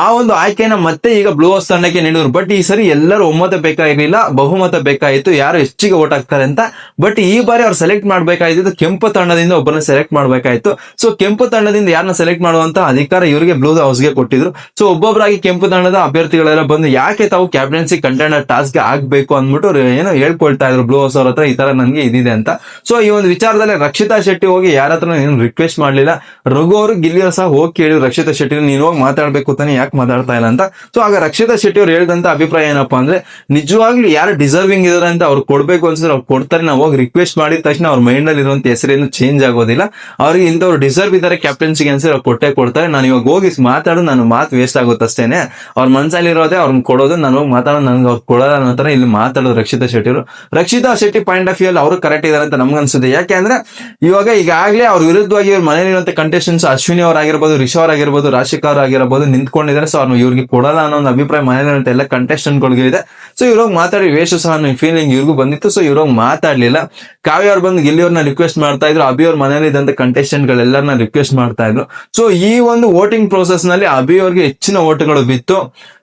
ಆ ಒಂದು ಆಯ್ಕೆನ ಮತ್ತೆ ಈಗ ಬ್ಲೂ ಹೌಸ್ ತಂಡಕ್ಕೆ ನೀಡಿದ್ರು ಬಟ್ ಈ ಸರಿ ಎಲ್ಲರೂ ಒಮ್ಮತ ಬೇಕಾಗಿರ್ಲಿಲ್ಲ. ಬಹುಮತ ಬೇಕಾಯಿತು. ಯಾರು ಹೆಚ್ಚಿಗೆ ಓಟ್ ಹಾಕ್ತಾರೆ ಅಂತ. ಬಟ್ ಈ ಬಾರಿ ಅವ್ರು ಸೆಲೆಕ್ಟ್ ಮಾಡ್ಬೇಕಾಯ್ತು ಕೆಂಪು ತಂಡದಿಂದ ಒಬ್ಬರನ್ನ ಸೆಲೆಕ್ಟ್ ಮಾಡ್ಬೇಕಾಯ್ತು. ಸೊ ಕೆಂಪು ತಂಡದಿಂದ ಯಾರನ್ನ ಸೆಲೆಕ್ಟ್ ಮಾಡುವಂತ ಅಧಿಕಾರ ಇವರಿಗೆ ಬ್ಲೂ ಹೌಸ್ಗೆ ಕೊಟ್ಟಿದ್ರು. ಸೊ ಒಬ್ಬೊಬ್ಬರಾಗಿ ಕೆಂಪು ತಂಡದ ಅಭ್ಯರ್ಥಿಗಳೆಲ್ಲ ಬಂದು ಯಾಕೆ ತಾವು ಕ್ಯಾಪ್ಟನ್ಸಿ ಕಂಟೆಂಡರ್ ಟಾಸ್ಕ್ ಆಗ್ಬೇಕು ಅಂದ್ಬಿಟ್ಟು ಏನೋ ಹೇಳ್ಕೊಳ್ತಾ ಇದ್ರು ಬ್ಲೂ ಹೌಸ್ ಅವ್ರ ಹತ್ರ ಈ ತರ ನನ್ಗೆ ಇದಿದೆ ಅಂತ. ಸೊ ಈ ಒಂದು ವಿಚಾರದಲ್ಲಿ ರಕ್ಷಿತಾ ಶೆಟ್ಟಿ ಹೋಗಿ ಯಾರ ಹತ್ರ ಏನು ರಿಕ್ವೆಸ್ಟ್ ಮಾಡ್ಲಿಲ್ಲ. ರಘು ಅವರು ಗಿಲ್ಲಿಯವ್ರ ಸಹ ಹೋಗಿ ಕೇಳಿದ್ರು, ರಕ್ಷಿತಾ ಶೆಟ್ಟಿ ನೀನು ಹೋಗಿ ಮಾತಾಡ್ಬೇಕು ತಾನೆ, ಯಾಕೆ ಮಾತಾಡ್ತಾ ಇಲ್ಲ ಅಂತ. ಸೊ ಆಗ ರಕ್ಷಿತಾ ಶೆಟ್ಟಿ ಅವ್ರು ಹೇಳಿದಂತ ಅಭಿಪ್ರಾಯ ಏನಪ್ಪಾ ಅಂದ್ರೆ, ನಿಜವಾಗ್ಲೂ ಯಾರು ಡಿಸರ್ವಿಂಗ್ ಇದಾರೆ ಅಂತ ಅವ್ರು ಕೊಡ್ಬೇಕು ಅನ್ಸಿದ್ರೆ ಅವ್ರು ಕೊಡ್ತಾರೆ, ನಾವು ಹೋಗಿ ರಿಕ್ವೆಸ್ಟ್ ಮಾಡಿದ ತಕ್ಷಣ ಅವ್ರ ಮೈಂಡ್ ಅಲ್ಲಿ ಇರುವಂತ ಹೆಸರೇನು ಚೇಂಜ್ ಆಗೋದಿಲ್ಲ. ಅವ್ರಿಗೆ ಇಂಥವ್ರು ಡಿಸರ್ವ್ ಇದ್ದಾರೆ ಕ್ಯಾಪ್ಟನ್ಸಿಗೆ ಅನ್ಸಿದ್ರೆ ಅವ್ರು ಕೊಟ್ಟೆ ಕೊಡ್ತಾರೆ. ನಾನು ಇವಾಗ ಹೋಗಿ ಮಾತಾಡು, ನಾನು ಮಾತು ವೇಸ್ಟ್ ಆಗುತ್ತೆ ಅಷ್ಟೇನೆ. ಅವ್ರ ಮನ್ಸಲ್ಲಿ ಇರೋದೇ ಅವ್ರನ್ನ ಕೊಡೋದು, ನಾನು ಹೋಗಿ ಮಾತಾಡೋ ನನ್ಗೆ ಅವ್ರು ಕೊಡೋದ ಅನ್ನೋ ತರ ಇಲ್ಲಿ ಮಾತಾಡೋದು ರಕ್ಷಿತಾ ಶೆಟ್ಟಿ ಅವರು Rakshitha Shetty point of view ಅಲ್ಲಿ ಅವರು ಕರೆಕ್ಟ್ ಇದಾರೆ ಅಂತ ನಮ್ಗೆ ಅನ್ಸುತ್ತೆ. ಯಾಕೆ ಅಂದ್ರೆ, ಇವಾಗ ಈಗಾಗಲೇ ಅವ್ರ ವಿರುದ್ಧವಾಗಿ ಇವ್ರ ಮನೆಯಲ್ಲಿರುವಂತ ಕಂಟೆಸ್ಟೆಂಟ್ಸ್ ಅಶ್ವಿನಿ ಅವರಾಗಿರ್ಬೋದು, ರಿಷಾ ರಾಶಿಕ ರಾಶಿಕಾ ಅವರಾಗಿರ್ಬೋದು ನಿಂತ್ಕೊಂಡಿದ್ದಾರೆ. ಸೊ ಅವ್ರು ಇವ್ರಿಗೆ ಕೊಡಲ್ಲ ಅನ್ನೋ ಒಂದು ಅಭಿಪ್ರಾಯ ಮನೆಯಲ್ಲಿರುವಂತ ಎಲ್ಲ ಕಂಟೆಸ್ಟೆಂಟ್ ಗಳಿಗೆ ಇದೆ ಸೊ ಇವ್ರಿಗೆ ಮಾತಾಡಿ, ವೇಷ ಸಹ ಫೀಲಿಂಗ್ ಇವ್ರಿಗೂ ಬಂದಿತ್ತು. ಸೊ ಇವ್ರೋಗಿ ಮಾತಾಡ್ಲಿಲ್ಲ. ಕಾವ್ಯ ಅವ್ರು ಬಂದು ಗೆಲ್ಲಿಯವ್ರನ್ನ ರಿಕ್ವೆಸ್ಟ್ ಮಾಡ್ತಾ ಇದ್ರು. ಅಭಿ ಅವ್ರ ಮನೇಲಿ ಇದ್ದಂತ ಕಂಟೆಸ್ಟೆಂಟ್ ಗಳೆಲ್ಲರನ್ನ ರಿಕ್ವೆಸ್ಟ್ ಮಾಡ್ತಾ ಇದ್ರು ಸೊ ಈ ಒಂದು ವೋಟಿಂಗ್ ಪ್ರೋಸೆಸ್ನಲ್ಲಿ ಅಭಿ ಅವ್ರಿಗೆ ಹೆಚ್ಚಿನ ಓಟ್ಗಳು ಬಿತ್ತು.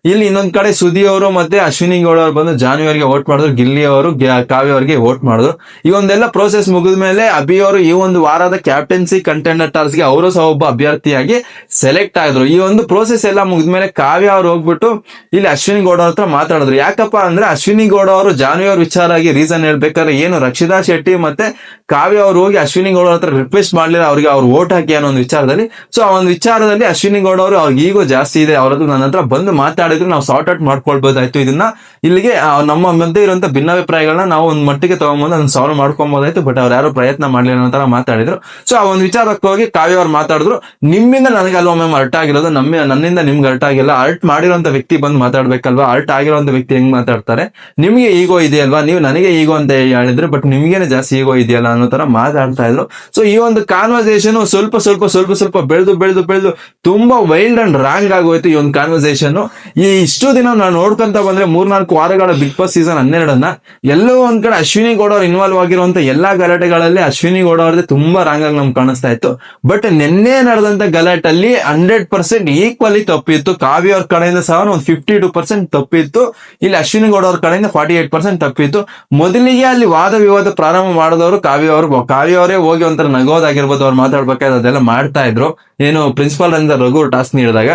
ಇಲ್ಲಿ ಇನ್ನೊಂದ್ ಕಡೆ ಸುದಿ ಅವರು ಮತ್ತೆ ಅಶ್ವಿನಿ ಗೌಡ ಅವ್ರು ಬಂದು ಜಾನ್ವಿಯವರಿಗೆ ವೋಟ್ ಮಾಡಿದ್ರು ಗಿಲ್ಲಿ ಅವರು ಕಾವ್ಯ ಅವರಿಗೆ ವೋಟ್ ಮಾಡಿದ್ರು. ಈ ಒಂದೆಲ್ಲ ಪ್ರೋಸೆಸ್ ಮುಗಿದ ಮೇಲೆ ಅಭಿ ಅವರು ಈ ಒಂದು ವಾರದ ಕ್ಯಾಪ್ಟನ್ಸಿ ಕಂಟೆಂಡರ್ಗೆ ಅವರು ಸಹ ಒಬ್ಬ ಅಭ್ಯರ್ಥಿಯಾಗಿ ಸೆಲೆಕ್ಟ್ ಆಗಿದ್ರು. ಈ ಒಂದು ಪ್ರೋಸೆಸ್ ಎಲ್ಲ ಮುಗಿದ್ಮೇಲೆ ಕಾವ್ಯ ಅವ್ರು ಹೋಗ್ಬಿಟ್ಟು ಇಲ್ಲಿ ಅಶ್ವಿನಿ ಗೌಡ ಹತ್ರ ಮಾತಾಡಿದ್ರು. ಯಾಕಪ್ಪ ಅಂದ್ರೆ ಅಶ್ವಿನಿ ಗೌಡ ಅವರು ಜಾನ್ವಿ ಅವ್ರ ವಿಚಾರ ಆಗಿ ರೀಸನ್ ಹೇಳ್ಬೇಕಾದ್ರೆ ಏನು ರಕ್ಷಿತಾ ಶೆಟ್ಟಿ ಮತ್ತೆ ಕಾವ್ಯ ಅವ್ರು ಹೋಗಿ ಅಶ್ವಿನಿ ಗೌಡ ಹತ್ರ ರಿಕ್ವೆಸ್ಟ್ ಮಾಡ್ಲಿಲ್ಲ, ಅವ್ರಿಗೆ ಅವ್ರು ವೋಟ್ ಹಾಕಿ ಅನ್ನೋ ಒಂದು ವಿಚಾರದಲ್ಲಿ. ಸೊ ಆ ಒಂದು ವಿಚಾರದಲ್ಲಿ ಅಶ್ವಿನಿ ಗೌಡ ಅವರು ಅವ್ರಿಗೆ ಈಗೋ ಜಾಸ್ತಿ ಇದೆ ಅವ್ರದ್ದು ನನ್ನ ಹತ್ರ ಬಂದು ಮಾತಾಡಿ ಮಾತಾಡಿದ್ರೆ ನಾವು ಸಾರ್ಟ್ ಔಟ್ ಮಾಡ್ಕೊಳ್ಬೋದಾಯ್ತು. ಇದನ್ನ ಇಲ್ಲಿಗೆ ನಮ್ಮ ಮಧ್ಯೆ ಇರುವಂತ ಭಿನ್ನಾಭಿಪ್ರಾಯಗಳನ್ನ ನಾವು ಒಂದ್ ಮಟ್ಟಿಗೆ ತಗೊಂಬಂದು ಅದನ್ನ ಸಾಲ್ವ್ ಮಾಡ್ಕೊಬೋದಾಯ್ತು ಬಟ್ ಅವ್ರು ಯಾರು ಪ್ರಯತ್ನ ಮಾಡ್ಲಿಲ್ಲ ಅನ್ನೋ ಮಾತಾಡಿದ್ರು. ಸೊ ಆ ಒಂದು ವಿಚಾರಕ್ಕೆ ಹೋಗಿ ಕಾವ್ಯ ಅವ್ರು ಮಾತಾಡಿದ್ರು. ನಿಮ್ಮಿಂದ ನನಗೆ ಅಲ್ವೊಮ್ಮೆ ಅರ್ಟ್ ಆಗಿರೋದು? ನಮ್ಮ, ನನ್ನಿಂದ ನಿಮ್ಗೆ ಅರ್ಟ್ ಆಗಿಲ್ಲ. ಅರ್ಟ್ ಮಾಡಿರೋಂತ ವ್ಯಕ್ತಿ ಬಂದು ಮಾತಾಡ್ಬೇಕಲ್ವಾ? ಅರ್ಟ್ ಆಗಿರೋಂತ ವ್ಯಕ್ತಿ ಹೆಂಗ್ ಮಾತಾಡ್ತಾರೆ? ನಿಮ್ಗೆ ಈಗೋ ಇದೆಯಲ್ವಾ? ನೀವು ನನಗೆ ಈಗೋ ಅಂತ ಹೇಳಿದ್ರು ಬಟ್ ನಿಮ್ಗೇನೆ ಜಾಸ್ತಿ ಈಗೋ ಇದೆಯಲ್ಲ ಅನ್ನೋ ತರ ಮಾತಾಡ್ತಾ ಇದ್ರು. ಸೊ ಈ ಒಂದು ಕಾನ್ವರ್ಸೇಷನ್ ಸ್ವಲ್ಪ ಸ್ವಲ್ಪ ಸ್ವಲ್ಪ ಸ್ವಲ್ಪ ಬೆಳೆದು ಬೆಳೆದು ಬೆಳೆದು ತುಂಬಾ ವೈಲ್ಡ್ ಅಂಡ್ ರಾಂಗ್ ಆಗೋಯ್ತು ಈ ಒಂದು ಕಾನ್ವರ್ಸೇಷನ್ ಇಷ್ಟು ದಿನ ನಾನು ನೋಡ್ಕೊಂತ ಬಂದ್ರೆ ಮೂರ್ನಾಲ್ಕು ವಾರಗಳ ಬಿಗ್ ಬಾಸ್ ಸೀಸನ್ ಹನ್ನೆರಡನ್ನ, ಎಲ್ಲೋ ಒಂದ್ ಕಡೆ ಅಶ್ವಿನಿ ಗೌಡ ಇನ್ವಾಲ್ವ್ ಆಗಿರುವಂತ ಎಲ್ಲಾ ಗಲಾಟೆಗಳಲ್ಲಿ ಅಶ್ವಿನಿ ಗೌಡ ಅವ್ರದ್ದು ತುಂಬಾ ರಾಂಗ್ ಆಗಿ ನಮ್ಗೆ ಕಾಣಿಸ್ತಾ ಇತ್ತು. ಬಟ್ ನಿನ್ನೆ ನಡೆದಂತ ಗಲಾಟಲ್ಲಿ ಹಂಡ್ರೆಡ್ ಪರ್ಸೆಂಟ್ ಈಕ್ವಲಿ ತಪ್ಪಿತ್ತು. ಕಾವ್ಯ ಅವ್ರ ಕಡೆಯಿಂದ ಸಹ ಒಂದು ಫಿಫ್ಟಿ ಟು ಪರ್ಸೆಂಟ್ ತಪ್ಪಿತ್ತು. ಇಲ್ಲಿ ಅಶ್ವಿನಿ ಗೌಡ ಅವ್ರ ಕಡೆಯಿಂದ ಫಾರ್ಟಿ ಏಟ್ ಪರ್ಸೆಂಟ್ ತಪ್ಪಿತ್ತು. ಮೊದಲಿಗೆ ಅಲ್ಲಿ ವಾದ ವಿವಾದ ಪ್ರಾರಂಭ ಮಾಡಿದವರು ಕಾವ್ಯ ಅವರು. ಕಾವ್ಯ ಅವರೇ ಹೋಗಿ ಒಂಥರ ನಗೋದಾಗಿರ್ಬೋದು ಅವ್ರು ಮಾತಾಡ್ಬೇಕಾದ್ರೆ ಅದೆಲ್ಲ ಮಾಡ್ತಾ ಇದ್ರು. ಏನು ಪ್ರಿನ್ಸಿಪಾಲ್ ರಘು ಟಾಸ್ಕ್ ನೀಡಿದಾಗ.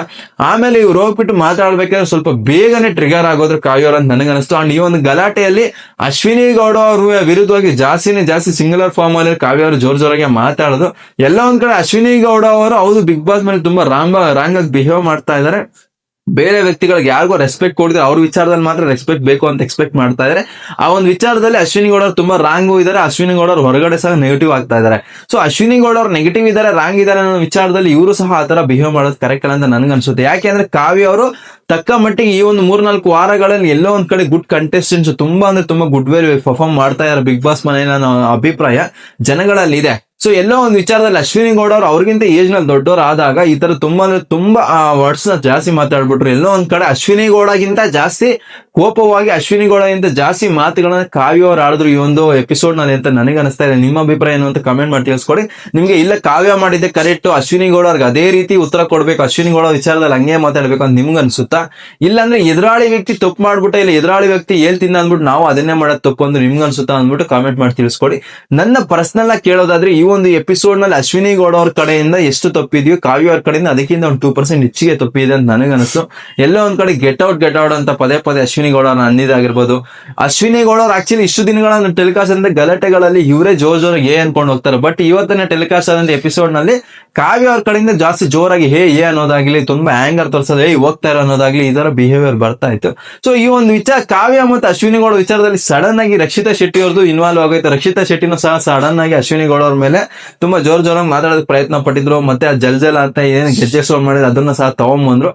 ಆಮೇಲೆ ಇವ್ರು ಹೋಗ್ಬಿಟ್ಟು ಮಾತಾಡ್ಬೇಕಾದ್ರೆ ಸ್ವಲ್ಪ ಬೇಗನೆ ಟ್ರಿಗರ್ ಆಗೋದ್ರು ಕಾವ್ಯ ಅವರ ಅಂತ ನನಗನ್ನಿಸ್ತು. ಅಂಡ್ ಈ ಒಂದು ಗಲಾಟೆಯಲ್ಲಿ ಅಶ್ವಿನಿ ಗೌಡ ಅವರು ವಿರುದ್ಧವಾಗಿ ಜಾಸ್ತಿನೇ ಜಾಸ್ತಿ ಸಿಂಗುಲರ್ ಫಾರ್ಮ್ ಅಲ್ಲಿ ಕಾವ್ಯ ಅವರು ಜೋರ್ ಜೋರಾಗಿ ಮಾತಾಡೋದು. ಎಲ್ಲ ಒಂದ್ ಕಡೆ ಅಶ್ವಿನಿ ಗೌಡ ಅವರು, ಹೌದು ಬಿಗ್ ಬಾಸ್ ಮೇಲೆ ತುಂಬಾ ರಾಂಗ್ ರಾಂಗ್ ಆಗಿ ಬಿಹೇವ್ ಮಾಡ್ತಾ ಇದಾರೆ ಬೇರೆ ವ್ಯಕ್ತಿಗಳಿಗೆ ಯಾರಿಗೋ ರೆಸ್ಪೆಕ್ಟ್ ಕೊಡಿದ್ರೆ ಅವ್ರ ವಿಚಾರದಲ್ಲಿ ಮಾತ್ರ ರೆಸ್ಪೆಕ್ಟ್ ಬೇಕು ಅಂತ ಎಕ್ಸ್ಪೆಕ್ಟ್ ಮಾಡ್ತಾ ಇದಾರೆ. ಆ ಒಂದು ವಿಚಾರದಲ್ಲಿ ಅಶ್ವಿನಿ ಗೌಡ ಅವ್ರು ತುಂಬಾ ರಾಂಗು ಇದಾರೆ. ಅಶ್ವಿನಿ ಗೌಡ ಅವ್ರು ಹೊರಗಡೆ ಸಹ ನೆಗೆಟಿವ್ ಆಗ್ತಾ ಇದಾರೆ. ಸೊ ಅಶ್ವಿನಿ ಗೌಡ ಅವ್ರು ನೆಗೆಟಿವ್ ಇದಾರೆ ರಾಂಗ್ ಇದಾರೆ ಅನ್ನೋ ವಿಚಾರದಲ್ಲಿ ಇವರು ಸಹ ಆ ತರ ಬಿಹೇವ್ ಮಾಡೋದು ಕರೆಕ್ಟ್ ಅಲ್ಲ ಅಂತ ನನ್ಗನ್ಸುತ್ತೆ ಯಾಕೆಂದ್ರೆ ಕಾವ್ಯ ಅವರು ತಕ್ಕ ಮಟ್ಟಿಗೆ ಈ ಒಂದು ಮೂರ್ನಾಲ್ಕು ವಾರಗಳಲ್ಲಿ ಎಲ್ಲೋ ಒಂದ್ ಕಡೆ ಗುಡ್ ಕಂಟೆಸ್ಟೆಂಟ್ಸ್ ತುಂಬಾ ಅಂದ್ರೆ ತುಂಬಾ ಗುಡ್ ವೇಲ್ ಪರ್ಫಾರ್ಮ್ ಮಾಡ್ತಾ ಇದಾರೆ. ಬಿಗ್ ಬಾಸ್ ಮನೆಯ ಅಭಿಪ್ರಾಯ ಜನಗಳಲ್ಲಿ ಇದೆ. ಸೊ ಎಲ್ಲೋ ಒಂದು ವಿಚಾರದಲ್ಲಿ ಅಶ್ವಿನಿ ಗೌಡ ಅವ್ರು ಅವ್ರಿಗಿಂತ ಏಜ್ನಲ್ಲಿ ದೊಡ್ಡವರು ಆದಾಗ ಈ ತರ ತುಂಬಾ ಅಂದ್ರೆ ತುಂಬಾ ವರ್ಡ್ಸ್ನ ಜಾಸ್ತಿ ಮಾತಾಡ್ಬಿಟ್ರು. ಎಲ್ಲೋ ಒಂದ್ ಕಡೆ ಅಶ್ವಿನಿ ಗೌಡಗಿಂತ ಜಾಸ್ತಿ ಕೋಪವಾಗಿ ಅಶ್ವಿನಿ ಗೌಡಗಿಂತ ಜಾಸ್ತಿ ಮಾತುಗಳನ್ನ ಕಾವ್ಯ ಅವ್ರು ಆಡಿದ್ರು ಈ ಒಂದು ಎಪಿಸೋಡ್ನಲ್ಲಿ ಅಂತ ನನಗೆ ಅನಿಸ್ತಾ ಇದೆ. ನಿಮ್ಮ ಅಭಿಪ್ರಾಯ ಏನು ಅಂತ ಕಮೆಂಟ್ ಮಾಡಿ ತಿಳಿಸ್ಕೊಡಿ. ನಿಮ್ಗೆ ಇಲ್ಲ ಕಾವ್ಯ ಮಾಡಿದ್ದೆ ಕರೆಕ್ಟ್ ಅಶ್ವಿನಿ ಗೌಡ ಅವ್ರಿಗೆ ಅದೇ ರೀತಿ ಉತ್ತರ ಕೊಡ್ಬೇಕು. ಅಶ್ವಿನಿ ಗೌಡ ವಿಚಾರದಲ್ಲಿ ಹಂಗೆ ಮಾತಾಡ್ಬೇಕು ಅಂತ ನಿಮ್ಗೆ ಅನ್ಸುತ್ತಾ? ಇಲ್ಲಾಂದ್ರೆ ಎದುರಾಳಿ ವ್ಯಕ್ತಿ ತಪ್ಪು ಮಾಡ್ಬಿಟ್ಟ ಇಲ್ಲ, ಎದುರಾಳಿ ವ್ಯಕ್ತಿ ತಿನ್ನ ಅಂದ್ಬಿಟ್ಟು ನಾವು ಅದನ್ನೇ ಮಾಡೋದು ತಪ್ಪು ಅಂದ್ರೆ ನಿಮ್ಗೆ ಅನ್ಸುತ್ತಾ ಅಂದ್ಬಿಟ್ಟು ಕಾಮೆಂಟ್ ಮಾಡಿ ತಿಳಿಸ್ಕೊಡಿ. ನನ್ನ ಪರ್ಸನಲ್ ಆಗಿ ಕೇಳೋದಾದ್ರೆ ಈ ಒಂದು ಎಪಿಸೋಡ್ನಲ್ಲಿ ಅಶ್ವಿನಿ ಗೌಡ ಅವ್ರ ಕಡೆಯಿಂದ ಎಷ್ಟು ತಪ್ಪಿದೆಯೋ ಕಾವ್ಯ ಅವ್ರ ಕಡೆಯಿಂದ ಅದಕ್ಕಿಂತ ಒಂದು ಟೂ ಪರ್ಸೆಂಟ್ ಹೆಚ್ಚಿಗೆ ತಪ್ಪಿದೆ ಅಂತ ನನಗೆ ಅನಿಸ್ತು ಎಲ್ಲೋ ಒಂದ್ ಕಡೆ ಗೆಟ್ ಔಟ್ ಗೆಟ್ ಔಟ್ ಅಂತ ಪದೇ ಪದೇ ಅಶ್ವಿನಿ ಗೌಡ ಅಂದಿದ್ದಾಗಿರ್ಬೋದು ಅಶ್ವಿನಿ ಗೌಡ ಅವ್ರು ಆಕ್ಚುಲಿ ಇಷ್ಟು ದಿನಗಳ ಟೆಲಿಕಾಸ್ಟ್ ಅಂದ್ರೆ ಗಲಾಟೆಗಳಲ್ಲಿ ಇವರೇ ಜೋರ್ ಜೋರಾಗಿ ಏ ಅನ್ಕೊಂಡು ಹೋಗ್ತಾರೆ. ಬಟ್ ಇವತ್ತಿನ ಟೆಲಿಕಾಸ್ಟ್ ಆದಂತ ಎಪಿಸೋಡ್ನಲ್ಲಿ ಕಾವ್ಯ ಅವ್ರ ಕಡೆಯಿಂದ ಜಾಸ್ತಿ ಜೋರಾಗಿ ಹೇ, ಏ ಅನ್ನೋದಾಗ್ಲಿ, ತುಂಬಾ ಆಂಗರ್ ತೋರ್ಸೋದು, ಏ ಹೋಗ್ತಾ ಇರೋ ಅನ್ನೋದಾಗ್ಲಿ ತರ ಬಿಹೇವಿಯರ್ ಬರ್ತಾ ಇತ್ತು. ಸೊ ಈ ಒಂದು ವಿಚಾರ ಕಾವ್ಯ ಮತ್ತು ಅಶ್ವಿನಿ ಗೌಡ ವಿಚಾರದಲ್ಲಿ ಸಡನ್ ಆಗಿ ರಕ್ಷಿತಾ ಶೆಟ್ಟಿ ಅವ್ರದ್ದು ಇನ್ವಾಲ್ವ್ ಆಗೈತೆ ರಕ್ಷಿತಾ ಶೆಟ್ಟಿನೂ ಸಹ ಸಡನ್ ಆಗಿ ಅಶ್ವಿನಿ ಗೌಡ ಅವ್ರ ಮೇಲೆ ತುಂಬಾ ಜೋರ್ ಜೋರಾಗಿ ಮಾತಾಡೋದಕ್ಕೆ ಪ್ರಯತ್ನ ಪಟ್ಟಿದ್ರು, ಮತ್ತೆ ಆ ಜಲ್ ಜಲ್ ಅಂತ ಏನ್ ಗೆಜ್ಜೆ ಸೋಲ್ ಮಾಡಿದ್ರು, ಅದನ್ನ ಸಹ ತಗೊಂಬಂದ್ರು.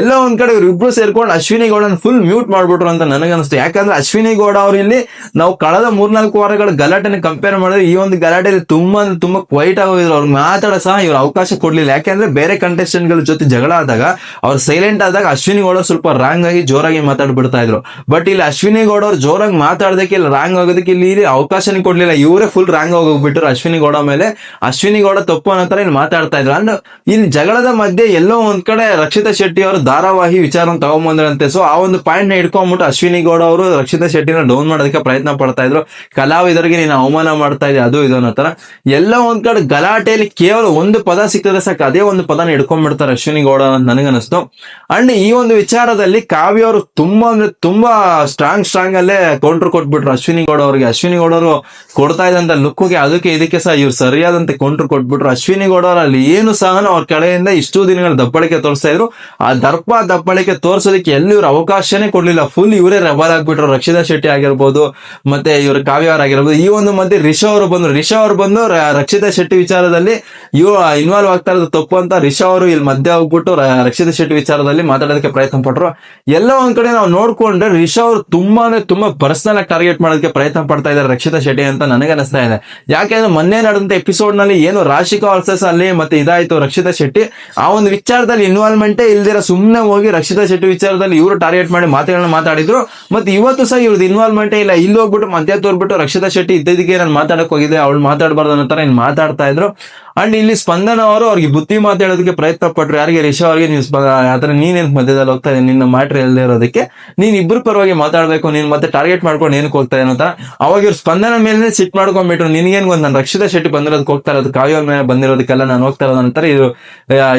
ಎಲ್ಲ ಒಂದ್ ಕಡೆ ಇವ್ರಿಬ್ರು ಸೇರ್ಕೊಂಡು ಅಶ್ವಿನಿ ಗೌಡನ ಫುಲ್ ಮ್ಯೂಟ್ ಮಾಡ್ಬಿಟ್ರು ಅಂತ ನನಗನ್ನಿಸ್ತು. ಯಾಕಂದ್ರೆ ಅಶ್ವಿನಿ ಗೌಡ ಅವ್ರು ಇಲ್ಲಿ ನಾವು ಕಳೆದ ಮೂರ್ನಾಲ್ಕು ವಾರಗಳ ಗಲಾಟೆನ ಕಂಪೇರ್ ಮಾಡಿದ್ರೆ ಈ ಒಂದು ಗಲಾಟೆಯಲ್ಲಿ ತುಂಬಾ ಅಂದ್ರೆ ತುಂಬಾ ಕ್ವೈಟ್ ಆಗೋದ್ರು ಅವ್ರು ಮಾತಾಡ ಸಹ ಇವ್ರ ಅವಕಾಶ ಕೊಡ್ಲಿಲ್ಲ. ಯಾಕೆಂದ್ರೆ ಬೇರೆ ಕಂಟೆಸ್ಟೆಂಟ್ಗಳ ಜೊತೆ ಜಗಳ ಆದಾಗ, ಅವ್ರು ಸೈಲೆಂಟ್ ಆದಾಗ ಅಶ್ವಿನಿ ಗೌಡ ಸ್ವಲ್ಪ ರಾಂಗ್ ಆಗಿ ಜೋರಾಗಿ ಮಾತಾಡ್ಬಿಡ್ತಾ ಇದ್ರು. ಬಟ್ ಇಲ್ಲಿ ಅಶ್ವಿನಿ ಗೌಡ ಅವ್ರು ಜೋರಾಗಿ ಮಾತಾಡೋದಕ್ಕೆ ಇಲ್ಲಿ ರಾಂಗ್ ಆಗೋದಕ್ಕೆ ಇಲ್ಲಿ ಇಲ್ಲಿ ಅವಕಾಶನೇ ಕೊಡ್ಲಿಲ್ಲ. ಇವರೇ ಫುಲ್ ರಾಂಗ್ ಆಗಿ ಹೋಗ್ಬಿಟ್ರು ಅಶ್ವಿನಿ ಗೌಡ ಮೇಲೆ ಅಶ್ವಿನಿ ಗೌಡ ತಪ್ಪು ಅನ್ನೋ ತರ ಇಲ್ಲಿ ಮಾತಾಡ್ತಾ ಇದ್ರು. ಅಂಡ್ ಇಲ್ಲಿ ಜಗಳದ ಮಧ್ಯೆ ಎಲ್ಲೋ ಒಂದ್ ಕಡೆ ರಕ್ಷಿತಾ ಶೆಟ್ಟಿ ಅವರು ಧಾರಾವಾಹಿ ವಿಚಾರವನ್ನು ತಗೊಂಬಂದ್ರಂತೆ. ಸೊ ಆ ಒಂದು ಪಾಯಿಂಟ್ನ ಇಟ್ಕೊಂಡ್ಬಿಟ್ಟು ಅಶ್ವಿನಿ ಗೌಡ ಅವರು ರಕ್ಷಿತಾ ಶೆಟ್ಟಿನ ಡೌನ್ ಮಾಡೋದಕ್ಕೆ ಪ್ರಯತ್ನ ಪಡ್ತಾ ಇದ್ರು. ಕಲಾವಿದರಿಗೆ ನೀನು ಅವಮಾನ ಮಾಡ್ತಾ ಇದೆ ಅದು ಇದು ಅನ್ನೋ ತರ. ಎಲ್ಲ ಒಂದ್ ಕಡೆ ಗಲಾಟೆಯಲ್ಲಿ ಕೇವಲ ಒಂದು ಪದ ಸಿಕ್ಕಿದ್ರೆ ಸಾಕು, ಅದೇ ಒಂದು ಪದನ ಹಿಡ್ಕೊಂಡ್ಬಿಡ್ತಾರೆ ಅಶ್ವಿನಿ ಗೌಡ ಅಂತ ನನಗನ್ನಿಸ್ತು. ಅಂಡ್ ಈ ಒಂದು ವಿಚಾರದಲ್ಲಿ ಕಾವ್ಯ ಅವರು ತುಂಬಾ ಅಂದ್ರೆ ತುಂಬಾ ಸ್ಟ್ರಾಂಗ್ ಸ್ಟ್ರಾಂಗ್ ಅಲ್ಲೇ ಕೌಂಟರ್ ಕೊಟ್ಬಿಟ್ರು ಅಶ್ವಿನಿ ಗೌಡ ಅವರಿಗೆ. ಅಶ್ವಿನಿ ಗೌಡ ಅವರು ಕೊಡ್ತಾ ಇದ್ದಂತ ಲುಕ್ಗೆ ಅದಕ್ಕೆ ಇದಕ್ಕೆ ಸಹ ಇವ್ರು ಸರಿಯಾದಂತೆ ಕೌಂಟರ್ ಕೊಟ್ಬಿಟ್ರು. ಅಶ್ವಿನಿ ಗೌಡ ಅವರು ಅಲ್ಲಿ ಏನು ಸಹ ಅವ್ರ ಕಡೆಯಿಂದ ಇಷ್ಟು ದಿನಗಳ ದಬ್ಬಳಿಕೆ ತೋರಿಸ್ತಾ ಇದ್ರು. ಆ ದರ್ಪ ದಬ್ಬಳಿಕೆ ತೋರ್ಸೋದಕ್ಕೆ ಎಲ್ಲಿ ಇವ್ರು ಅವಕಾಶನೇ ಕೊಡ್ಲಿಲ್ಲ. ಫುಲ್ ಇವರೇ ರೆಬಲ್ ಆಗ್ಬಿಟ್ರು. ರಕ್ಷಿತಾ ಶೆಟ್ಟಿ ಆಗಿರ್ಬೋದು, ಮತ್ತೆ ಇವರು ಕಾವ್ಯ ಆಗಿರ್ಬೋದು. ಈ ಒಂದು ಮಧ್ಯೆ ರಿಷಾ ಅವರು ಬಂದ್ರು. ರಿಷಾ ಅವರು ಬಂದು ರಕ್ಷಿತಾ ಶೆಟ್ಟಿ ವಿಚಾರದಲ್ಲಿ ಇವ್ ಇನ್ವಾಲ್ವ್ ಆಗ್ತಾ ಇರೋದು ತಪ್ಪು ಅಂತ ರಿಷಾ ಅವರು ಇಲ್ಲಿ ಮಧ್ಯೆ ಹೋಗ್ಬಿಟ್ಟು ರಕ್ಷಿತಾ ಶೆಟ್ಟಿ ವಿಚಾರದಲ್ಲಿ ಮಾತಾಡೋದಕ್ಕೆ ಪ್ರಯತ್ನ ಪಟ್ರು. ಎಲ್ಲ ಒಂದ್ ಕಡೆ ನಾವು ನೋಡ್ಕೊಂಡ್ರೆ ರಿಷಾ ಅವರು ತುಂಬಾ ತುಂಬಾ ಪರ್ಸನಲ್ ಆಗಿ ಟಾರ್ಗೆಟ್ ಮಾಡೋದಕ್ಕೆ ಪ್ರಯತ್ನ ಪಡ್ತಾ ಇದ್ದಾರೆ ರಕ್ಷಿತಾ ಶೆಟ್ಟಿ ಅಂತ ನನಗೆ ಅನಿಸ್ತಾ ಇದೆ ಯಾಕೆಂದ್ರೆ ಮೊನ್ನೆ ನಡೆದಂತ ಎಪಿಸೋಡ್ನಲ್ಲಿ ಏನು ರಾಶಿಕಾ ವರ್ಸಸ್ ಅಲ್ಲಿ ಮತ್ತೆ ಇದಾಯ್ತು ರಕ್ಷಿತಾ ಶೆಟ್ಟಿ? ಆ ಒಂದು ವಿಚಾರದಲ್ಲಿ ಇನ್ವಾಲ್ವ್ಮೆಂಟೇ ಇಲ್ದಿರ ಸುಮ್ಮನೆ ಹೋಗಿ ರಕ್ಷಿತಾ ಶೆಟ್ಟಿ ವಿಚಾರದಲ್ಲಿ ಇವರು ಟಾರ್ಗೆಟ್ ಮಾಡಿ ಮಾತುಗಳನ್ನ ಮಾತಾಡಿದ್ರು. ಮತ್ತೆ ಇವತ್ತು ಸಹ ಇವ್ರದ್ದು ಇನ್ವಾಲ್ವ್ಮೆಂಟೇ ಇಲ್ಲ. ಇಲ್ಲಿ ಹೋಗ್ಬಿಟ್ಟು ಮಧ್ಯ ತೋರ್ಬಿಟ್ಟು ರಕ್ಷಿತಾ ಶೆಟ್ಟಿ ಇದ್ದಿದ್ದಕ್ಕೆ ನಾನು ಮಾತಾಡಕ್ ಹೋಗಿದ್ದೆ, ಅವಳು ಮಾತಾಡಬಾರ್ದು ಅನ್ನೋ ತರ ಇನ್ ಮಾತಾಡ್ತಾ ಇದ್ರು. ಅಂಡ್ ಇಲ್ಲಿ ಸ್ಪಂದನ ಅವರು ಅವ್ರಿಗೆ ಬುದ್ಧಿ ಮಾತಾಡೋದಕ್ಕೆ ಪ್ರಯತ್ನ ಪಟ್ರು. ಯಾರಿಗೆ ರಿಷಾ ಅವ್ರಿಗೆ ನೀವು ಆತರ ನೀನೇನ್ ಮಧ್ಯದಲ್ಲಿ ಹೋಗ್ತಾ ಇದೆ ನಿನ್ನ ಮ್ಯಾಟ್ರ್ ಎಲ್ಲದೇ ಇರೋದಕ್ಕೆ ನೀನ್ ಇಬ್ರು ಪರವಾಗಿ ಮಾತಾಡ್ಬೇಕು. ನೀನ್ ಮತ್ತೆ ಟಾರ್ಗೆಟ್ ಮಾಡ್ಕೊಂಡು ಏನಕ್ಕೆ ಹೋಗ್ತಾ ಅಂತ. ಅವಾಗ ಇವ್ರು ಸ್ಪಂದನ ಮೇಲೆ ಸಿಟ್ ಮಾಡ್ಕೊಂಡ್ಬಿಟ್ರು. ನಿನ್ಗೇನ್ ಗೊತ್ತ ನಾನು ರಕ್ಷಿತಾ ಶೆಟ್ಟಿ ಬಂದಿರೋದಕ್ಕೆ ಹೋಗ್ತಾ ಇರೋದು ಕಾವ್ಯ ಮೇಲೆ ಬಂದಿರೋದಕ್ಕೆಲ್ಲ ನಾನು ಹೋಗ್ತಾ ಇರೋದು ಅಂತಾರೆ ಇವರು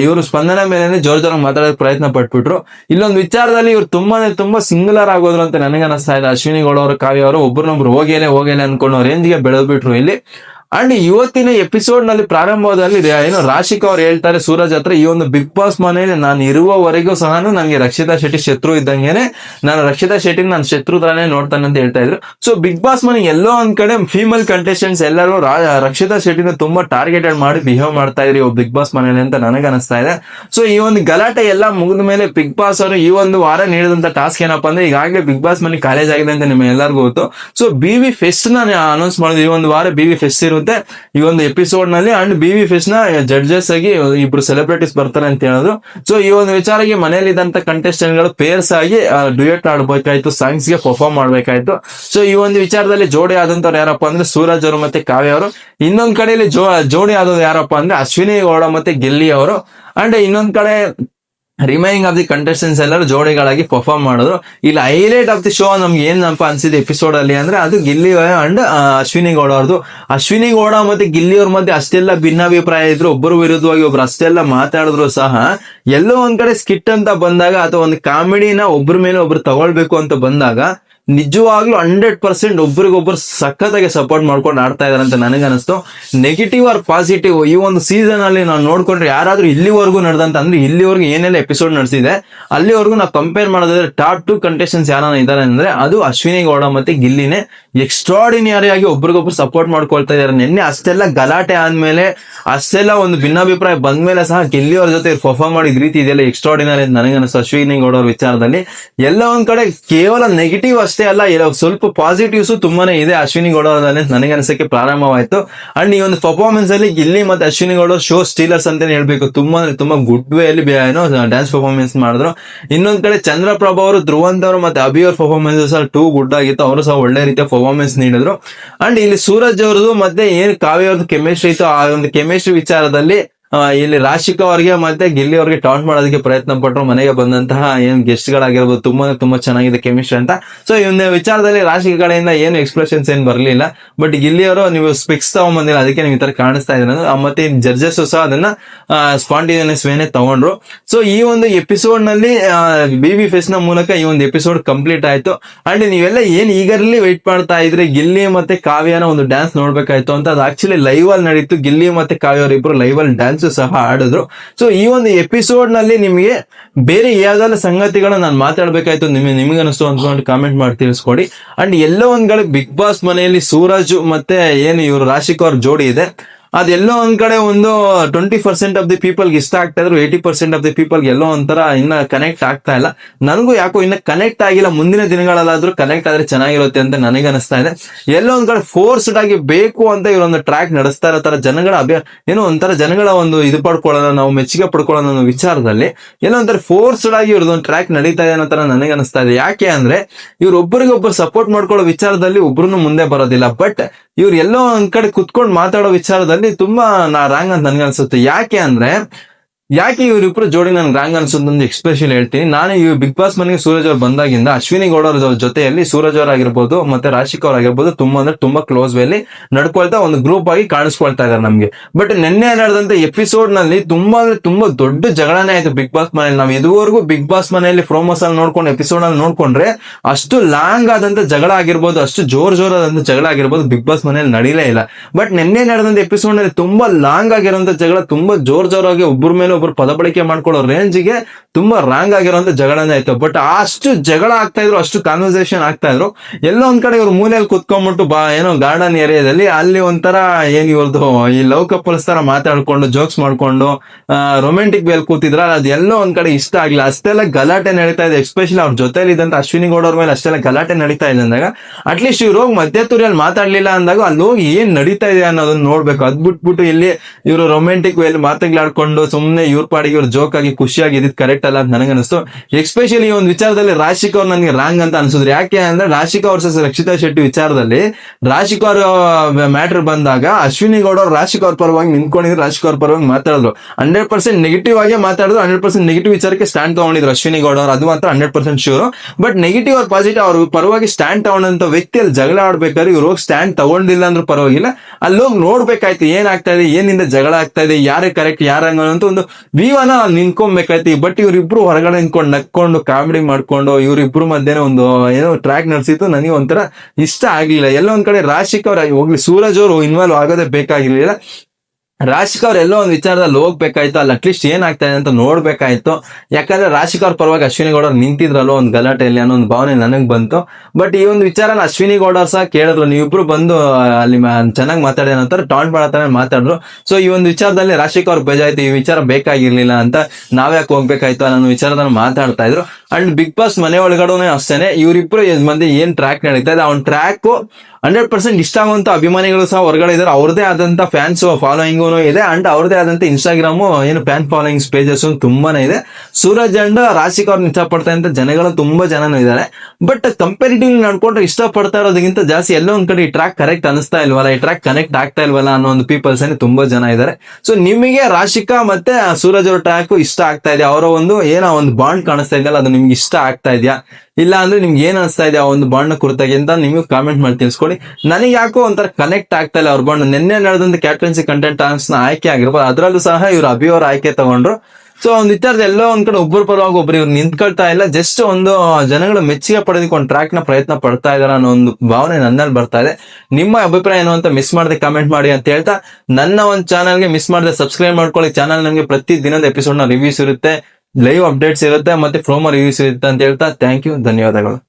ಇವರು ಸ್ಪಂದನ ಮೇಲೆ ಜೋರ್ ಜೋರಾಗಿ ಮಾತಾಡೋದಕ್ಕೆ ಪ್ರಯತ್ನ ಪಟ್ಬಿಟ್ರು. ಇಲ್ಲೊಂದು ವಿಚಾರದಲ್ಲಿ ಇವ್ರು ತುಂಬಾನೇ, ತುಂಬಾ ಸಿಂಗುಲರ್ ಆಗೋದ್ರು ಅಂತ ನನಗೆ ಅನಿಸ್ತಾ ಇದೆ. ಅಶ್ವಿನಿ ಗೌಡ ಅವರು, ಕಾವ್ಯ ಅವರು ಒಬ್ರನ್ನೊಬ್ರು ಹೋಗೇಲೆ ಹೋಗೇನೆ ಅನ್ಕೊಂಡು ರೇಂಜ್ಗೆ ಬೆಳೆದ್ಬಿಟ್ರು ಇಲ್ಲಿ. ಅಂಡ್ ಇವತ್ತಿನ ಎಪಿಸೋಡ್ನಲ್ಲಿ ಪ್ರಾರಂಭದಲ್ಲಿ ಏನು ರಾಶಿಕ್ ಅವ್ರು ಹೇಳ್ತಾರೆ, ಸೂರಜ್ ಹತ್ರ ಈ ಒಂದು ಬಿಗ್ ಬಾಸ್ ಮನೆಯಲ್ಲಿ ನಾನು ಇರುವವರೆಗೂ ಸಹ ನನಗೆ ರಕ್ಷಿತಾ ಶೆಟ್ಟಿ ಶತ್ರು ಇದ್ದಂಗೆನೆ ನಾನು ರಕ್ಷಿತಾ ಶೆಟ್ಟಿ ನನ್ನ ಶತ್ರು ತರಾನೇ ನೋಡ್ತಾನೆ ಅಂತ ಹೇಳ್ತಾ ಇದ್ರು. ಸೊ ಬಿಗ್ ಬಾಸ್ ಮನೆ ಎಲ್ಲೋ ಒಂದ್ ಕಡೆ ಫೀಮೇಲ್ ಕಂಟೆಸ್ಟೆಂಟ್ಸ್ ಎಲ್ಲರೂ ರಕ್ಷಿತಾ ಶೆಟ್ಟಿನ ತುಂಬಾ ಟಾರ್ಗೆಟೆಡ್ ಮಾಡಿ ಬಿಹೇವ್ ಮಾಡ್ತಾ ಇದ್ರಿ ಬಿಗ್ ಬಾಸ್ ಮನೆಯಲ್ಲಿ ಅಂತ ನನಗೆ ಅನಿಸ್ತಾ ಇದೆ. ಸೊ ಈ ಒಂದು ಗಲಾಟೆ ಎಲ್ಲ ಮುಗಿದ ಮೇಲೆ ಬಿಗ್ ಬಾಸ್ ಅವರು ಈ ಒಂದು ವಾರ ನೀಡಿದಂತ ಟಾಸ್ಕ್ ಏನಪ್ಪಾ ಅಂದ್ರೆ ಈಗಾಗಲೇ ಬಿಗ್ ಬಾಸ್ ಮನೆ ಕಾಲೇಜ್ ಆಗಿದೆ ಅಂತ ನಿಮ್ಗೆ ಎಲ್ಲರಿಗೂ ಗೊತ್ತು ಸೊ ಬಿ ವಿ ಫೆಸ್ಟ್ ನಾನು ಅನೌನ್ಸ್ ಮಾಡಿದ್ವಿ ಈ ಒಂದು ವಾರ ಬಿ ವಿ ಫೆಸ್ಟ್ ಇರುತ್ತೆ. ಈ ಒಂದು ಎಪಿಸೋಡ್ನಲ್ಲಿ ಅಂಡ್ ಬಿ ವಿ ಫೆಸ್ಟ್ನ ಜಡ್ಜಸ್ ಆಗಿ ಇಬ್ರು ಸೆಲೆಬ್ರಿಟೀಸ್ ಬರ್ತಾರೆ ಅಂತ ಹೇಳೋದು. ಸೊ ಈ ಒಂದು ವಿಚಾರಕ್ಕೆ ಮನೆಯಲ್ಲಿ ಇದ್ದಂತ ಕಂಟೆಸ್ಟೆಂಟ್ಗಳು ಪೇರ್ಸ್ ಆಗಿ ಡ್ಯೂಯೆಟ್ ಆಡ್ಬೇಕಾಯ್ತು ಸಾಂಗ್ಸ್ಗೆ ಪರ್ಫಾರ್ಮ್ ಮಾಡ್ಬೇಕಾಯ್ತು. ಸೊ ಈ ಒಂದು ವಿಚಾರದಲ್ಲಿ ಜೋಡಿ ಆದಂತವ್ರು ಯಾರಪ್ಪ ಅಂದ್ರೆ ಸೂರಜ್ ಅವರು ಮತ್ತೆ ಕಾವ್ಯ ಅವರು. ಇನ್ನೊಂದ್ ಕಡೆಯಲ್ಲಿ ಜೋ, ಜೋಡಿ ಆದವ್ರು ಯಾರಪ್ಪ ಅಂದ್ರೆ ಅಶ್ವಿನಿ ಗೌಡ ಮತ್ತೆ ಗೆಲ್ಲಿ ಅವರು. ಅಂಡ್ ಇನ್ನೊಂದ್ ಕಡೆ ರಿಮೈನಿಂಗ್ ಆಫ್ ದಿ ಕಂಟೆಸ್ಟೆಂಟ್ಸ್ ಎಲ್ಲರೂ ಜೋಡಿಗಳಾಗಿ ಪರ್ಫಾರ್ಮ್ ಮಾಡಿದ್ರು. ಇಲ್ಲಿ ಹೈಲೈಟ್ ಆಫ್ ದಿ ಶೋ ನಮ್ಗೆ ಏನಪ್ಪ ಅನ್ಸಿದೆ ಎಪಿಸೋಡ್ ಅಲ್ಲಿ ಅಂದ್ರೆ ಅದು ಗಿಲ್ಲಿ ಅಂಡ್ ಅಶ್ವಿನಿ ಗೌಡ ಅವ್ರದ್ದು. ಅಶ್ವಿನಿ ಗೌಡ ಮತ್ತೆ ಗಿಲ್ಲಿ ಅವ್ರ ಮಧ್ಯೆ ಅಷ್ಟೆಲ್ಲ ಭಿನ್ನಾಭಿಪ್ರಾಯ ಇದ್ರು, ಒಬ್ಬರು ವಿರುದ್ಧವಾಗಿ ಒಬ್ರು ಅಷ್ಟೆಲ್ಲ ಮಾತಾಡಿದ್ರು ಸಹ ಎಲ್ಲೋ ಒಂದ್ ಕಡೆ ಸ್ಕಿಟ್ ಅಂತ ಬಂದಾಗ ಅಥವಾ ಒಂದು ಕಾಮಿಡಿನ ಒಬ್ರ ಮೇಲೆ ಒಬ್ರು ತಗೊಳ್ಬೇಕು ಅಂತ ಬಂದಾಗ ನಿಜವಾಗ್ಲೂ ಹಂಡ್ರೆಡ್ ಪರ್ಸೆಂಟ್ ಒಬ್ರಿಗೊಬ್ರು ಸಖತ್ತಾಗಿ ಸಪೋರ್ಟ್ ಮಾಡ್ಕೊಂಡು ಆಡ್ತಾ ಇದಾರೆ ಅಂತ ನನಗೆ ಅನಿಸ್ತು ನೆಗೆಟಿವ್ ಆರ್ ಪಾಸಿಟಿವ್ ಈ ಒಂದು ಸೀಸನ್ ಅಲ್ಲಿ ನಾವು ನೋಡ್ಕೊಂಡ್ರೆ ಯಾರಾದ್ರೂ ಇಲ್ಲಿವರೆಗೂ ನಡೆದಂತ, ಅಂದ್ರೆ ಇಲ್ಲಿವರೆಗೂ ಏನೆಲ್ಲ ಎಪಿಸೋಡ್ ನಡೆಸಿದೆ, ಅಲ್ಲಿವರೆಗೂ ನಾವು ಕಂಪೇರ್ ಮಾಡೋದಾದ್ರೆ ಟಾಪ್ ಟು ಕಂಟೆಸ್ಟೆಂಟ್ಸ್ ಯಾರನ್ನ ಇದಾರೆ ಅಂದ್ರೆ ಅದು ಅಶ್ವಿನಿ ಗೌಡ ಮತ್ತೆ ಗಿಲ್ಲಿನೇ ಎಕ್ಸ್ಟ್ರಾಡಿನರಿ ಆಗಿ ಒಬ್ರಿಗೊಬ್ರು ಸಪೋರ್ಟ್ ಮಾಡ್ಕೊಳ್ತಾ ಇದಾರೆ. ನಿನ್ನೆ ಅಷ್ಟೆಲ್ಲ ಗಲಾಟೆ ಆದ್ಮೇಲೆ, ಅಷ್ಟೆಲ್ಲ ಒಂದು ಭಿನ್ನಾಭಿಪ್ರಾಯ ಬಂದ್ಮೇಲೆ ಸಹ ಗಿಲ್ಲಿ ಅವ್ರ ಜೊತೆ ಪರ್ಫಾರ್ಮ್ ಮಾಡಿದ ರೀತಿ ಇದೆಲ್ಲ ಎಕ್ಸ್ಟ್ರಾಡಿನರಿ ಅಂತ ನನಗೆ ಅನಿಸ್ತು ಅಶ್ವಿನಿ ಗೌಡ ವಿಚಾರದಲ್ಲಿ. ಎಲ್ಲ ಒಂದ್ ಕಡೆ ಕೇವಲ ನೆಗೆಟಿವ್ ಅಷ್ಟೇ. ಅಲ್ಲ ಇಲ್ಲ ಸ್ವಲ್ಪ ಪಾಸಿಟಿವ್ಸ್ ತುಂಬಾನೇ ಇದೆ ಅಶ್ವಿನಿ ಗೌಡ ನನಗೆ ಅನಿಸಕ್ಕೆ ಪ್ರಾರಂಭವಾಯ್ತು. ಅಂಡ್ ಈ ಒಂದು ಪರ್ಫಾರ್ಮೆನ್ಸ್ ಅಲ್ಲಿ ಇಲ್ಲಿ ಮತ್ತೆ ಅಶ್ವಿನಿ ಗೌಡ ಶೋ ಸ್ಟೀಲರ್ಸ್ ಅಂತಾನೆ ಹೇಳ್ಬೇಕು. ತುಂಬಾ ತುಂಬಾ ಗುಡ್ ವೇ ಅಲ್ಲಿ ಏನೋ ಡ್ಯಾನ್ಸ್ ಪರ್ಫಾರ್ಮೆನ್ಸ್ ಮಾಡಿದ್ರು. ಇನ್ನೊಂದ್ ಕಡೆ ಚಂದ್ರಪ್ರಭ ಅವರು, ಧ್ರುವಂತ್ ಅವರು ಮತ್ತೆ ಅಭಿ ಅವ್ರ ಪರ್ಫಾರ್ಮೆನ್ಸ್ ಟೂ ಗುಡ್ ಆಗಿತ್ತು. ಅವರು ಸಹ ಒಳ್ಳೆ ರೀತಿಯ ಪರ್ಫಾರ್ಮೆನ್ಸ್ ನೀಡಿದ್ರು. ಅಂಡ್ ಇಲ್ಲಿ ಸೂರಜ್ ಅವ್ರದ್ದು ಮತ್ತೆ ಏನ್ ಕಾವ್ಯ ಅವ್ರದ್ದು ಕೆಮಿಸ್ಟ್ರಿ ಇತ್ತು, ಆ ಒಂದು ಕೆಮಿಸ್ಟ್ರಿ ವಿಚಾರದಲ್ಲಿ ಇಲ್ಲಿ ರಾಶಿಕ ಅವರಿಗೆ ಮತ್ತೆ ಗಿಲ್ಲಿ ಅವರಿಗೆ ಟಾಂಟ್ ಮಾಡೋದಕ್ಕೆ ಪ್ರಯತ್ನ ಪಟ್ಟರು ಮನೆಗೆ ಬಂದಂತಹ ಏನ್ ಗೆಸ್ಟ್ ಗಳಾಗಿರ್ಬೋದು ತುಂಬಾ ತುಂಬಾ ಚೆನ್ನಾಗಿದೆ ಕೆಮಿಸ್ಟ್ರಿ ಅಂತ. ಸೊ ಒಂದು ವಿಚಾರದಲ್ಲಿ ರಾಶಿಕ ಕಡೆಯಿಂದ ಏನು ಎಕ್ಸ್ಪ್ರೆಷನ್ಸ್ ಏನ್ ಬರಲಿಲ್ಲ. ಬಟ್ ಗಿಲ್ಲಿ ಅವರು ನೀವು ಸ್ಪಿಕ್ಸ್ ತಗೊಂಬಂದಿಲ್ಲ, ಅದಕ್ಕೆ ನೀವು ಈ ತರ ಕಾಣಿಸ್ತಾ ಇದ್ರೆ ಮತ್ತೆ ಜಡ್ಜಸ್ ಸಹ ಅದನ್ನ ಸ್ಪಾಂಟಿನಿಯಸ್ ವೇನೆ ತಗೊಂಡ್ರು. ಸೊ ಈ ಒಂದು ಎಪಿಸೋಡ್ನಲ್ಲಿ ಬಿ ಬಿ ಫೆಸ್ನ ಮೂಲಕ ಈ ಒಂದು ಎಪಿಸೋಡ್ ಕಂಪ್ಲೀಟ್ ಆಯ್ತು. ಅಂಡ್ ನೀವೆಲ್ಲ ಏನ್ ಈಗರಲ್ಲಿ ವೆಯ್ಟ್ ಮಾಡ್ತಾ ಇದ್ರೆ? ಗಿಲ್ಲಿ ಮತ್ತೆ ಕಾವ್ಯನ ಒಂದು ಡ್ಯಾನ್ಸ್ ನೋಡ್ಬೇಕಾಯ್ತು ಅಂತ. ಅದು ಆಕ್ಚುಲಿ ಲೈವ್ ಅಲ್ಲಿ ನಡೀತು. ಗಿಲ್ಲಿ ಮತ್ತೆ ಕಾವ್ಯ ಅವರಿಬ್ರು ಲೈವ್ ಅಲ್ಲಿ ಡ್ಯಾನ್ಸ್ ಸಹ ಆಡಿದ್ರು ಸೊ ಈ ಒಂದು ಎಪಿಸೋಡ್ನಲ್ಲಿ ನಿಮಗೆ ಬೇರೆ ಯಾವ್ದಾದ್ರು ಸಂಗತಿಗಳನ್ನ ನಾನು ಮಾತಾಡ್ಬೇಕಾಯ್ತು, ನಿಮಗೆ ನಿಮ್ಗೆ ಅನಿಸ್ತು ಅಂದ್ಕೊಂಡು ಕಾಮೆಂಟ್ ಮಾಡಿ ತಿಳಿಸ್ಕೊಡಿ. ಅಂಡ್ ಎಲ್ಲೋ ಒಂದ್ ಬಿಗ್ ಬಾಸ್ ಮನೆಯಲ್ಲಿ ಸೂರಜ್ ಮತ್ತೆ ಏನು ಇವರು ರಾಶಿಕ್ ಅವ್ರ ಜೋಡಿ ಇದೆ. ಅದೆಲ್ಲೋ ಒಂದ್ ಕಡೆ ಒಂದು ಟ್ವೆಂಟಿ ಪರ್ಸೆಂಟ್ ಆಫ್ ದಿ ಪೀಪಲ್ಗೆ ಇಷ್ಟ ಆಗ್ತಾ ಇದ್ರು eighty percent of the people ಎಲ್ಲೋ ಒಂಥರ ಇನ್ನ ಕನೆಕ್ಟ್ ಆಗ್ತಾ ಇಲ್ಲ. ನನಗೂ ಯಾಕೋ ಇನ್ನ ಕನೆಕ್ಟ್ ಆಗಿಲ್ಲ. ಮುಂದಿನ ದಿನಗಳಲ್ಲಾದ್ರೂ ಕನೆಕ್ಟ್ ಆದ್ರೆ ಚೆನ್ನಾಗಿರುತ್ತೆ ಅಂತ ನನಗೆ ಅನಿಸ್ತಾ ಇದೆ. ಎಲ್ಲೋ ಒಂದ್ ಕಡೆ ಫೋರ್ಸ್ಡ್ ಆಗಿ ಬೇಕು ಅಂತ ಇವರೊಂದು ಟ್ರ್ಯಾಕ್ ನಡೆಸ್ತಾ ಇರೋ ತರ ಜನಗಳ ಅಭ್ಯ ಏನೋ ಒಂಥರ ಜನಗಳ ಒಂದು ಇದು ಪಡ್ಕೊಳ್ಳೋಣ, ನಾವು ಮೆಚ್ಚುಗೆ ಪಡ್ಕೊಳ್ಳೋಣ ಅನ್ನೋ ವಿಚಾರದಲ್ಲಿ ಎಲ್ಲೋ ಒಂಥರ ಫೋರ್ಸ್ಡ್ ಆಗಿ ಇವ್ರದೊಂದು ಟ್ರ್ಯಾಕ್ ನಡೀತಾ ಇದೆ ಅನ್ನೋ ತರ ನನಗೆ ಅನಿಸ್ತಾ ಇದೆ. ಯಾಕೆ ಅಂದ್ರೆ ಇವ್ರು ಒಬ್ಬರಿಗೊಬ್ಬರು ಸಪೋರ್ಟ್ ಮಾಡ್ಕೊಳ್ಳೋ ವಿಚಾರದಲ್ಲಿ ಒಬ್ರು ಮುಂದೆ ಬರೋದಿಲ್ಲ. ಬಟ್ ಇವ್ರು ಎಲ್ಲೋ ಒಂದ್ ಕಡೆ ಕುತ್ಕೊಂಡು ಮಾತಾಡೋ ವಿಚಾರದಲ್ಲಿ ತುಂಬಾ ನಾ ರಾಂಗ್ ಅಂತ ನನ್ಗೆ ಅನ್ಸುತ್ತೆ ಯಾಕೆ ಅಂದ್ರೆ ಯಾಕೆ ಇವರಿಬ್ರು ಜೋಡಿ ನನ್ಗೆ ರಾಂಗ್ ಅನ್ಸುತ್ತೆ ಒಂದು ಎಕ್ಸ್ಪ್ರೆಷನ್ ಹೇಳ್ತೀನಿ. ನಾನು ಈ ಬಿಗ್ ಬಾಸ್ ಮನೆಗೆ ಸೂರಜ್ ಅವ್ರು ಬಂದಾಗಿಂದ ಅಶ್ವಿನಿ ಗೌಡ ಅವ್ರ ಜೊತೆಯಲ್ಲಿ ಸೂರಜ್ ಅವ್ರ ಆಗಿರ್ಬೋದು ಮತ್ತೆ ರಾಶಿಕ್ ಅವ್ರ ಆಗಿರ್ಬೋದು ತುಂಬಾ ಅಂದ್ರೆ ತುಂಬಾ ಕ್ಲೋಸ್ ವೇಲಿ ನಡ್ಕೊಳ್ತಾ ಒಂದು ಗ್ರೂಪ್ ಆಗಿ ಕಾಣಿಸ್ಕೊಳ್ತಾ ಇದಾರೆ ನಮಗೆ. ಬಟ್ ನಿನ್ನೆ ನಡೆದಂತ ಎಪಿಸೋಡ್ನಲ್ಲಿ ತುಂಬಾ ಅಂದ್ರೆ ತುಂಬಾ ದೊಡ್ಡ ಜಗಳನೇ ಆಯ್ತು ಬಿಗ್ ಬಾಸ್ ಮನೆಯಲ್ಲಿ. ನಾವು ಇದುವರೆಗೂ ಬಿಗ್ ಬಾಸ್ ಮನೆಯಲ್ಲಿ ಪ್ರೋಮೋಸ್ ಅಲ್ಲಿ ನೋಡ್ಕೊಂಡು ಎಪಿಸೋಡ್ ಅಲ್ಲಿ ನೋಡ್ಕೊಂಡ್ರೆ ಅಷ್ಟು ಲಾಂಗ್ ಆದಂತ ಜಗಳ ಆಗಿರ್ಬೋದು, ಅಷ್ಟು ಜೋರ್ ಜೋರಾದಂತ ಜಗಳ ಆಗಿರ್ಬೋದು ಬಿಗ್ ಬಾಸ್ ಮನೆಯಲ್ಲಿ ನಡೀಲೇ ಇಲ್ಲ. ಬಟ್ ನಿನ್ನೆ ನಡೆದಂತ ಎಪಿಸೋಡ್ನಲ್ಲಿ ತುಂಬಾ ಲಾಂಗ್ ಆಗಿರೋ ಜಗಳ, ತುಂಬಾ ಜೋರ್ ಜೋರಾಗಿ ಒಬ್ಬರ ಮೇಲೆ ಒಬ್ರು ಪದ ಬಳಕೆ ಮಾಡ್ಕೊಳ್ಳೋ ರೇಂಜ್ಗೆ ತುಂಬಾ ರಾಂಗ್ ಆಗಿರೋಂತ ಜಗಳನೇ ಆಯ್ತು. ಬಟ್ ಅಷ್ಟು ಜಗಳ ಆಗ್ತಾ ಇದ್ರು, ಅಷ್ಟು ಕಾನ್ವರ್ಸೇಷನ್ ಆಗ್ತಾ ಇದ್ರು. ಎಲ್ಲೋ ಒಂದ್ ಕಡೆ ಇವ್ರು ಮೂಲೆಯಲ್ಲಿ ಕುತ್ಕೊಂಡ್ಬಿಟ್ಟು ಬಾ, ಏನೋ ಗಾರ್ಡನ್ ಏರಿಯಾದಲ್ಲಿ ಅಲ್ಲಿ ಒಂಥರ ಏನ್ ಇವ್ರದ್ದು ಈ ಲವ್ ಕಪಲ್ಸ್ ತರ ಮಾತಾಡ್ಕೊಂಡು ಜೋಕ್ಸ್ ಮಾಡ್ಕೊಂಡು ರೊಮ್ಯಾಂಟಿಕ್ ಬೇಲ್ ಕೂತಿದ್ರ? ಅದೆಲ್ಲೋ ಒಂದ್ ಕಡೆ ಇಷ್ಟ ಆಗ್ಲಿಲ್ಲ. ಅಷ್ಟೆಲ್ಲ ಗಲಾಟೆ ನಡೀತಾ ಇದೆ. ಎಸ್ಪೆಷಲಿ ಅವ್ರ ಜೊತೆಲಿ ಇದ್ದಂತ ಅಶ್ವಿನಿ ಗೌಡ ಅವ್ರ ಮೇಲೆ ಅಷ್ಟೆಲ್ಲ ಗಲಾಟೆ ನಡೀತಾ ಇದೆ ಅಂದಾಗ ಅಟ್ಲೀಸ್ಟ್ ಇವ್ರು ಹೋಗಿ ಮಧ್ಯತುರಿಯಲ್ಲಿ ಮಾತಾಡ್ಲಿಲ್ಲ ಅಂದಾಗ ಅಲ್ಲಿ ಹೋಗಿ ಏನ್ ನಡೀತಾ ಇದೆ ಅನ್ನೋದನ್ನ ನೋಡ್ಬೇಕು. ಅದ್ ಬಿಟ್ಬಿಟ್ಟು ಇಲ್ಲಿ ಇವರು ರೊಮ್ಯಾಂಟಿಕ್ ವೇಲ್ ಮಾತುಗಳಾಡ್ಕೊಂಡು ಸುಮ್ನೆ ಇವ್ರ ಪಾಡಿಗೆ ಇವ್ರು ಜೋಕ್ ಆಗಿ ಖುಷಿಯಾಗಿ ಇದ್ ಕರೆಕ್ಟ್ ಅಲ್ಲ ಅಂತ ನನಗನ್ನಿಸ್ತು ಎಕ್ಸ್ಪೆಷಲಿ ಈ ಒಂದು ವಿಚಾರದಲ್ಲಿ ರಾಶಿಕ್ ಅವ್ರು ನನಗೆ ರಾಂಗ್ ಅಂತ ಅನ್ಸಿದ್ರು. ಯಾಕೆ ಅಂದ್ರೆ ರಾಶಿಕ್ ಅವ್ರ ರಕ್ಷಿತಾ ಶೆಟ್ಟಿ ವಿಚಾರದಲ್ಲಿ ರಾಶಿಕ್ ಅವ್ರ ಮ್ಯಾಟರ್ ಬಂದಾಗ ಅಶ್ವಿನಿ ಗೌಡ ಅವ್ರು ರಾಶಿಕ್ ಅವ್ರ ಪರವಾಗಿ ನಿಂತ್ಕೊಂಡಿದ್ರು, ರಾಶಿಕ್ ಅವ್ರ ಪರವಾಗಿ ಮಾತಾಡಿದ್ರು. ಹಂಡ್ರೆಡ್ ಪರ್ಸೆಂಟ್ ನೆಗೆಟಿವ್ ಆಗಿ ಮಾತಾಡಿದ್ರು ಹಂಡ್ರೆಡ್ ಪರ್ಸೆಂಟ್ ನೆಗೆಟಿವ್ ವಿಚಾರಕ್ಕೆ ಸ್ಟ್ಯಾಂಡ್ ತಗೊಂಡಿದ್ರು ಅಶ್ವಿನಿ ಗೌಡ ಅವ್ರು. ಅದು ಮಾತ್ರ hundred percent sure but negative ಅವ್ರ ಪಾಸಿಟಿವ್ ಅವ್ರ ಪರವಾಗಿ ಸ್ಟ್ಯಾಂಡ್ ತಗೊಂಡಂತ ವ್ಯಕ್ತಿ ಅಲ್ಲಿ ಜಗಳ ಆಡ್ಬೇಕಾದ್ರೆ ಇವ್ರು ಹೋಗಿ ಸ್ಟ್ಯಾಂಡ್ ತಗೊಂಡಿಲ್ಲ ಅಂದ್ರೂ ಪರವಾಗಿಲ್ಲ. ಅಲ್ಲಿ ಹೋಗಿ ನೋಡ್ಬೇಕಾಯ್ತು ಏನಾಗ್ತಾ ಇದೆ, ಏನಿಂದ ಜಗಳ ಆಗ್ತಾ ಇದೆ, ಯಾರೇ ಕರೆಕ್ಟ್ ಯಾರಂಗ ಅಂತ ಒಂದು ವಿವನ ನಿಂತ್ಕೊಂಬೇಕಾಯ್ತಿ. ಬಟ್ ಇವ್ರಿಬ್ರು ಹೊರಗಡೆ ನಿಂತ್ಕೊಂಡು ನಕ್ಕೊಂಡು ಕಾಮಿಡಿ ಮಾಡ್ಕೊಂಡು ಇವ್ರಿಬ್ರು ಮಧ್ಯೆ ಒಂದು, ಏನೋ ಟ್ರ್ಯಾಕ್ ನಡೆಸಿತ್ತು. ನನಗೆ ಒಂಥರ ಇಷ್ಟ ಆಗ್ಲಿಲ್ಲ. ಎಲ್ಲ ಒಂದ್ ಕಡೆ ರಾಶಿಕ್ ಅವ್ರ ಹೋಗ್ಲಿ. ಸೂರಜ್ ಅವರು ಇನ್ವಾಲ್ವ್ ಆಗೋದೇ ಬೇಕಾಗಿರ್ಲಿಲ್ಲ. ರಾಶಿಕ್ ಅವ್ರು ಎಲ್ಲೋ ಒಂದು ವಿಚಾರದಲ್ಲಿ ಹೋಗ್ಬೇಕಾಯ್ತು, ಅಲ್ಲಿ ಅಟ್ಲೀಸ್ಟ್ ಏನಾಗ್ತಾ ಇದೆ ಅಂತ ನೋಡ್ಬೇಕಾಯ್ತು. ಯಾಕಂದ್ರೆ ರಾಶಿಕ್ ಅವ್ರ ಪರವಾಗಿ ಅಶ್ವಿನಿ ಗೌಡರ್ ನಿಂತಿದ್ರಲ್ಲೋ ಒಂದು ಗಲಾಟೆಯಲ್ಲಿ ಅನ್ನೋ ಒಂದು ಭಾವನೆ ನನಗೆ ಬಂತು. ಬಟ್ ಈ ಒಂದು ವಿಚಾರನ ಅಶ್ವಿನಿ ಗೌಡರ್ ಸಹ ಕೇಳಿದ್ರು. ನೀವಿಬ್ರು ಬಂದು ಅಲ್ಲಿ ಚೆನ್ನಾಗಿ ಮಾತಾಡಿದ ನಂತರ ಟಾಂಟ್ ಮಾಡತಾನೆ ಮಾತಾಡಿದ್ರು ಸೊ ಈ ಒಂದು ವಿಚಾರದಲ್ಲಿ ರಾಶಿಕ ಅವ್ರಿಗೆ ಬೇಜಾಯ್ತು, ಈ ವಿಚಾರ ಬೇಕಾಗಿರ್ಲಿಲ್ಲ ಅಂತ ನಾವ್ಯಾಕೆ ಹೋಗ್ಬೇಕಾಯ್ತು ಅನ್ನೋ ವಿಚಾರದಲ್ಲಿ ಮಾತಾಡ್ತಾ ಇದ್ರು. ಅಂಡ್ ಬಿಗ್ ಬಾಸ್ ಮನೆ ಒಳಗಡೆ ಅಷ್ಟೇನೆ. ಇವರಿಬ್ರು ಮಂದಿ ಏನ್ ಟ್ರ್ಯಾಕ್ ನಡೀತಾ ಇದೆ, ಅವ್ನ ಟ್ರ್ಯಾಕ್ ಹಂಡ್ರೆಡ್ ಪರ್ಸೆಂಟ್ ಇಷ್ಟ ಆಗುವಂತ ಅಭಿಮಾನಿಗಳು ಸಹ ಹೊರಗಡೆ ಇದ್ದಾರೆ ಅವ್ರದೇ ಆದಂತ ಫ್ಯಾನ್ಸ್ ಫಾಲೋಯಿಂಗ್ ಇದೆ ಅಂಡ್ ಅವ್ರದೇ ಆದಂತ ಇನ್ಸ್ಟಾಗ್ರಾಮು ಏನು ಫ್ಯಾನ್ ಫಾಲೋಯಿಂಗ್ ಪೇಜಸ್ ತುಂಬಾನೇ ಇದೆ. ಸೂರಜ್ ಅಂಡ್ ರಾಶಿಕ್ ಅವ್ರನ್ನ ಇಷ್ಟಪಡ್ತಾ ಅಂತ ಜನಗಳು ತುಂಬಾ ಜನನು ಇದ್ದಾರೆ ಬಟ್ ಕಂಪೇರಿಟಿವ್ ನಡ್ಕೊಂಡ್ರೆ ಇಷ್ಟಪಡ್ತಾ ಇರೋದಕ್ಕಿಂತ ಜಾಸ್ತಿ ಎಲ್ಲೋ ಒಂದ್ ಕಡೆ ಈ ಟ್ರ್ಯಾಕ್ ಕರೆಕ್ಟ್ ಅನಿಸ್ತಾ ಇಲ್ವಲ್ಲ, ಈ ಟ್ರ್ಯಾಕ್ ಕನೆಕ್ಟ್ ಆಗ್ತಾ ಇಲ್ವಲ್ಲ ಅನ್ನೋ ಒಂದು ಪೀಪಲ್ಸ್ ತುಂಬಾ ಜನ ಇದ್ದಾರೆ ಸೊ ನಿಮಗೆ ರಾಶಿಕಾ ಮತ್ತೆ ಸೂರಜ್ ಅವ್ರ ಟ್ರ್ಯಾಕ್ ಇಷ್ಟ ಆಗ್ತಾ ಇದೆಯಾ? ಅವರ ಒಂದು ಏನೋ ಒಂದು ಬಾಂಡ್ ಕಾಣಿಸ್ತಾ ಇದೆಯಲ್ಲ, ಅದು ನಿಮ್ಗೆ ಇಷ್ಟ ಆಗ್ತಾ ಇದೆಯಾ? ಇಲ್ಲ ಅಂದ್ರೆ ನಿಮ್ಗೆ ಏನ್ ಅನಿಸ್ತಾ ಇದೆ ಆ ಒಂದು ಬಾಂಡ್ ಕುರಿತಾಗಿ ಅಂತ ನಿಮ್ಗೆ ಕಾಮೆಂಟ್ ಮಾಡಿ ತಿಳಿಸ್ಕೊಡಿ ನನಗೆ ಯಾಕೋ ಒಂಥರ ಕನೆಕ್ಟ್ ಆಗ್ತಾ ಇಲ್ಲ ಅವ್ರ ಬಾಂಡ್ ನಿನ್ನೆ ನಡೆದಂತ ಕ್ಯಾಪ್ಟನ್ಸಿ ಕಂಟೆಂಟ್ ಆನ್ಸ್ನ ಆಯ್ಕೆ ಆಗಿರ್ಬೋದು. ಅದರಲ್ಲೂ ಸಹ ಇವ್ರು ಅಭಿ ಅವ್ರ ಆಯ್ಕೆ ತಗೊಂಡ್ರು. ಸೊ ಒಂದ್ ವಿಚಾರದ ಎಲ್ಲೋ ಒಂದ್ ಕಡೆ ಒಬ್ಬರು ಪರವಾಗಿ ಒಬ್ರು ಇವ್ರು ನಿಂತ್ಕೊಳ್ತಾ ಇಲ್ಲ. ಜಸ್ಟ್ ಒಂದು ಜನಗಳು ಮೆಚ್ಚುಗೆ ಪಡೆದಕ್ಕೆ ಒಂದು ಟ್ರ್ಯಾಕ್ನ ಪ್ರಯತ್ನ ಪಡ್ತಾ ಇದಾರೆ ಅನ್ನೋ ಒಂದು ಭಾವನೆ ನನ್ನಲ್ಲಿ ಬರ್ತಾ ಇದೆ. ನಿಮ್ಮ ಅಭಿಪ್ರಾಯ ಏನು ಅಂತ ಮಿಸ್ ಮಾಡದೆ ಕಮೆಂಟ್ ಮಾಡಿ ಅಂತ ಹೇಳ್ತಾ, ನನ್ನ ಒಂದು ಚಾನಲ್ಗೆ ಮಿಸ್ ಮಾಡದೆ ಸಬ್ಸ್ಕ್ರೈಬ್ ಮಾಡ್ಕೊಳ್ಳಿ. ಚಾನಲ್ ನಮಗೆ ಪ್ರತಿ ದಿನದ ಎಪಿಸೋಡ್ನ ರಿವ್ಯೂಸ್ ಇರುತ್ತೆ. ಲೈವ್ ಅಪ್ಡೇಟ್ಸ್ ಇರುತ್ತೆ ಮತ್ತೆ ಫ್ರೋಮೋ ರಿವ್ಯೂಸ್ ಇರುತ್ತೆ ಅಂತ ಹೇಳ್ತಾ ಥ್ಯಾಂಕ್ ಯು ಧನ್ಯವಾದಗಳು.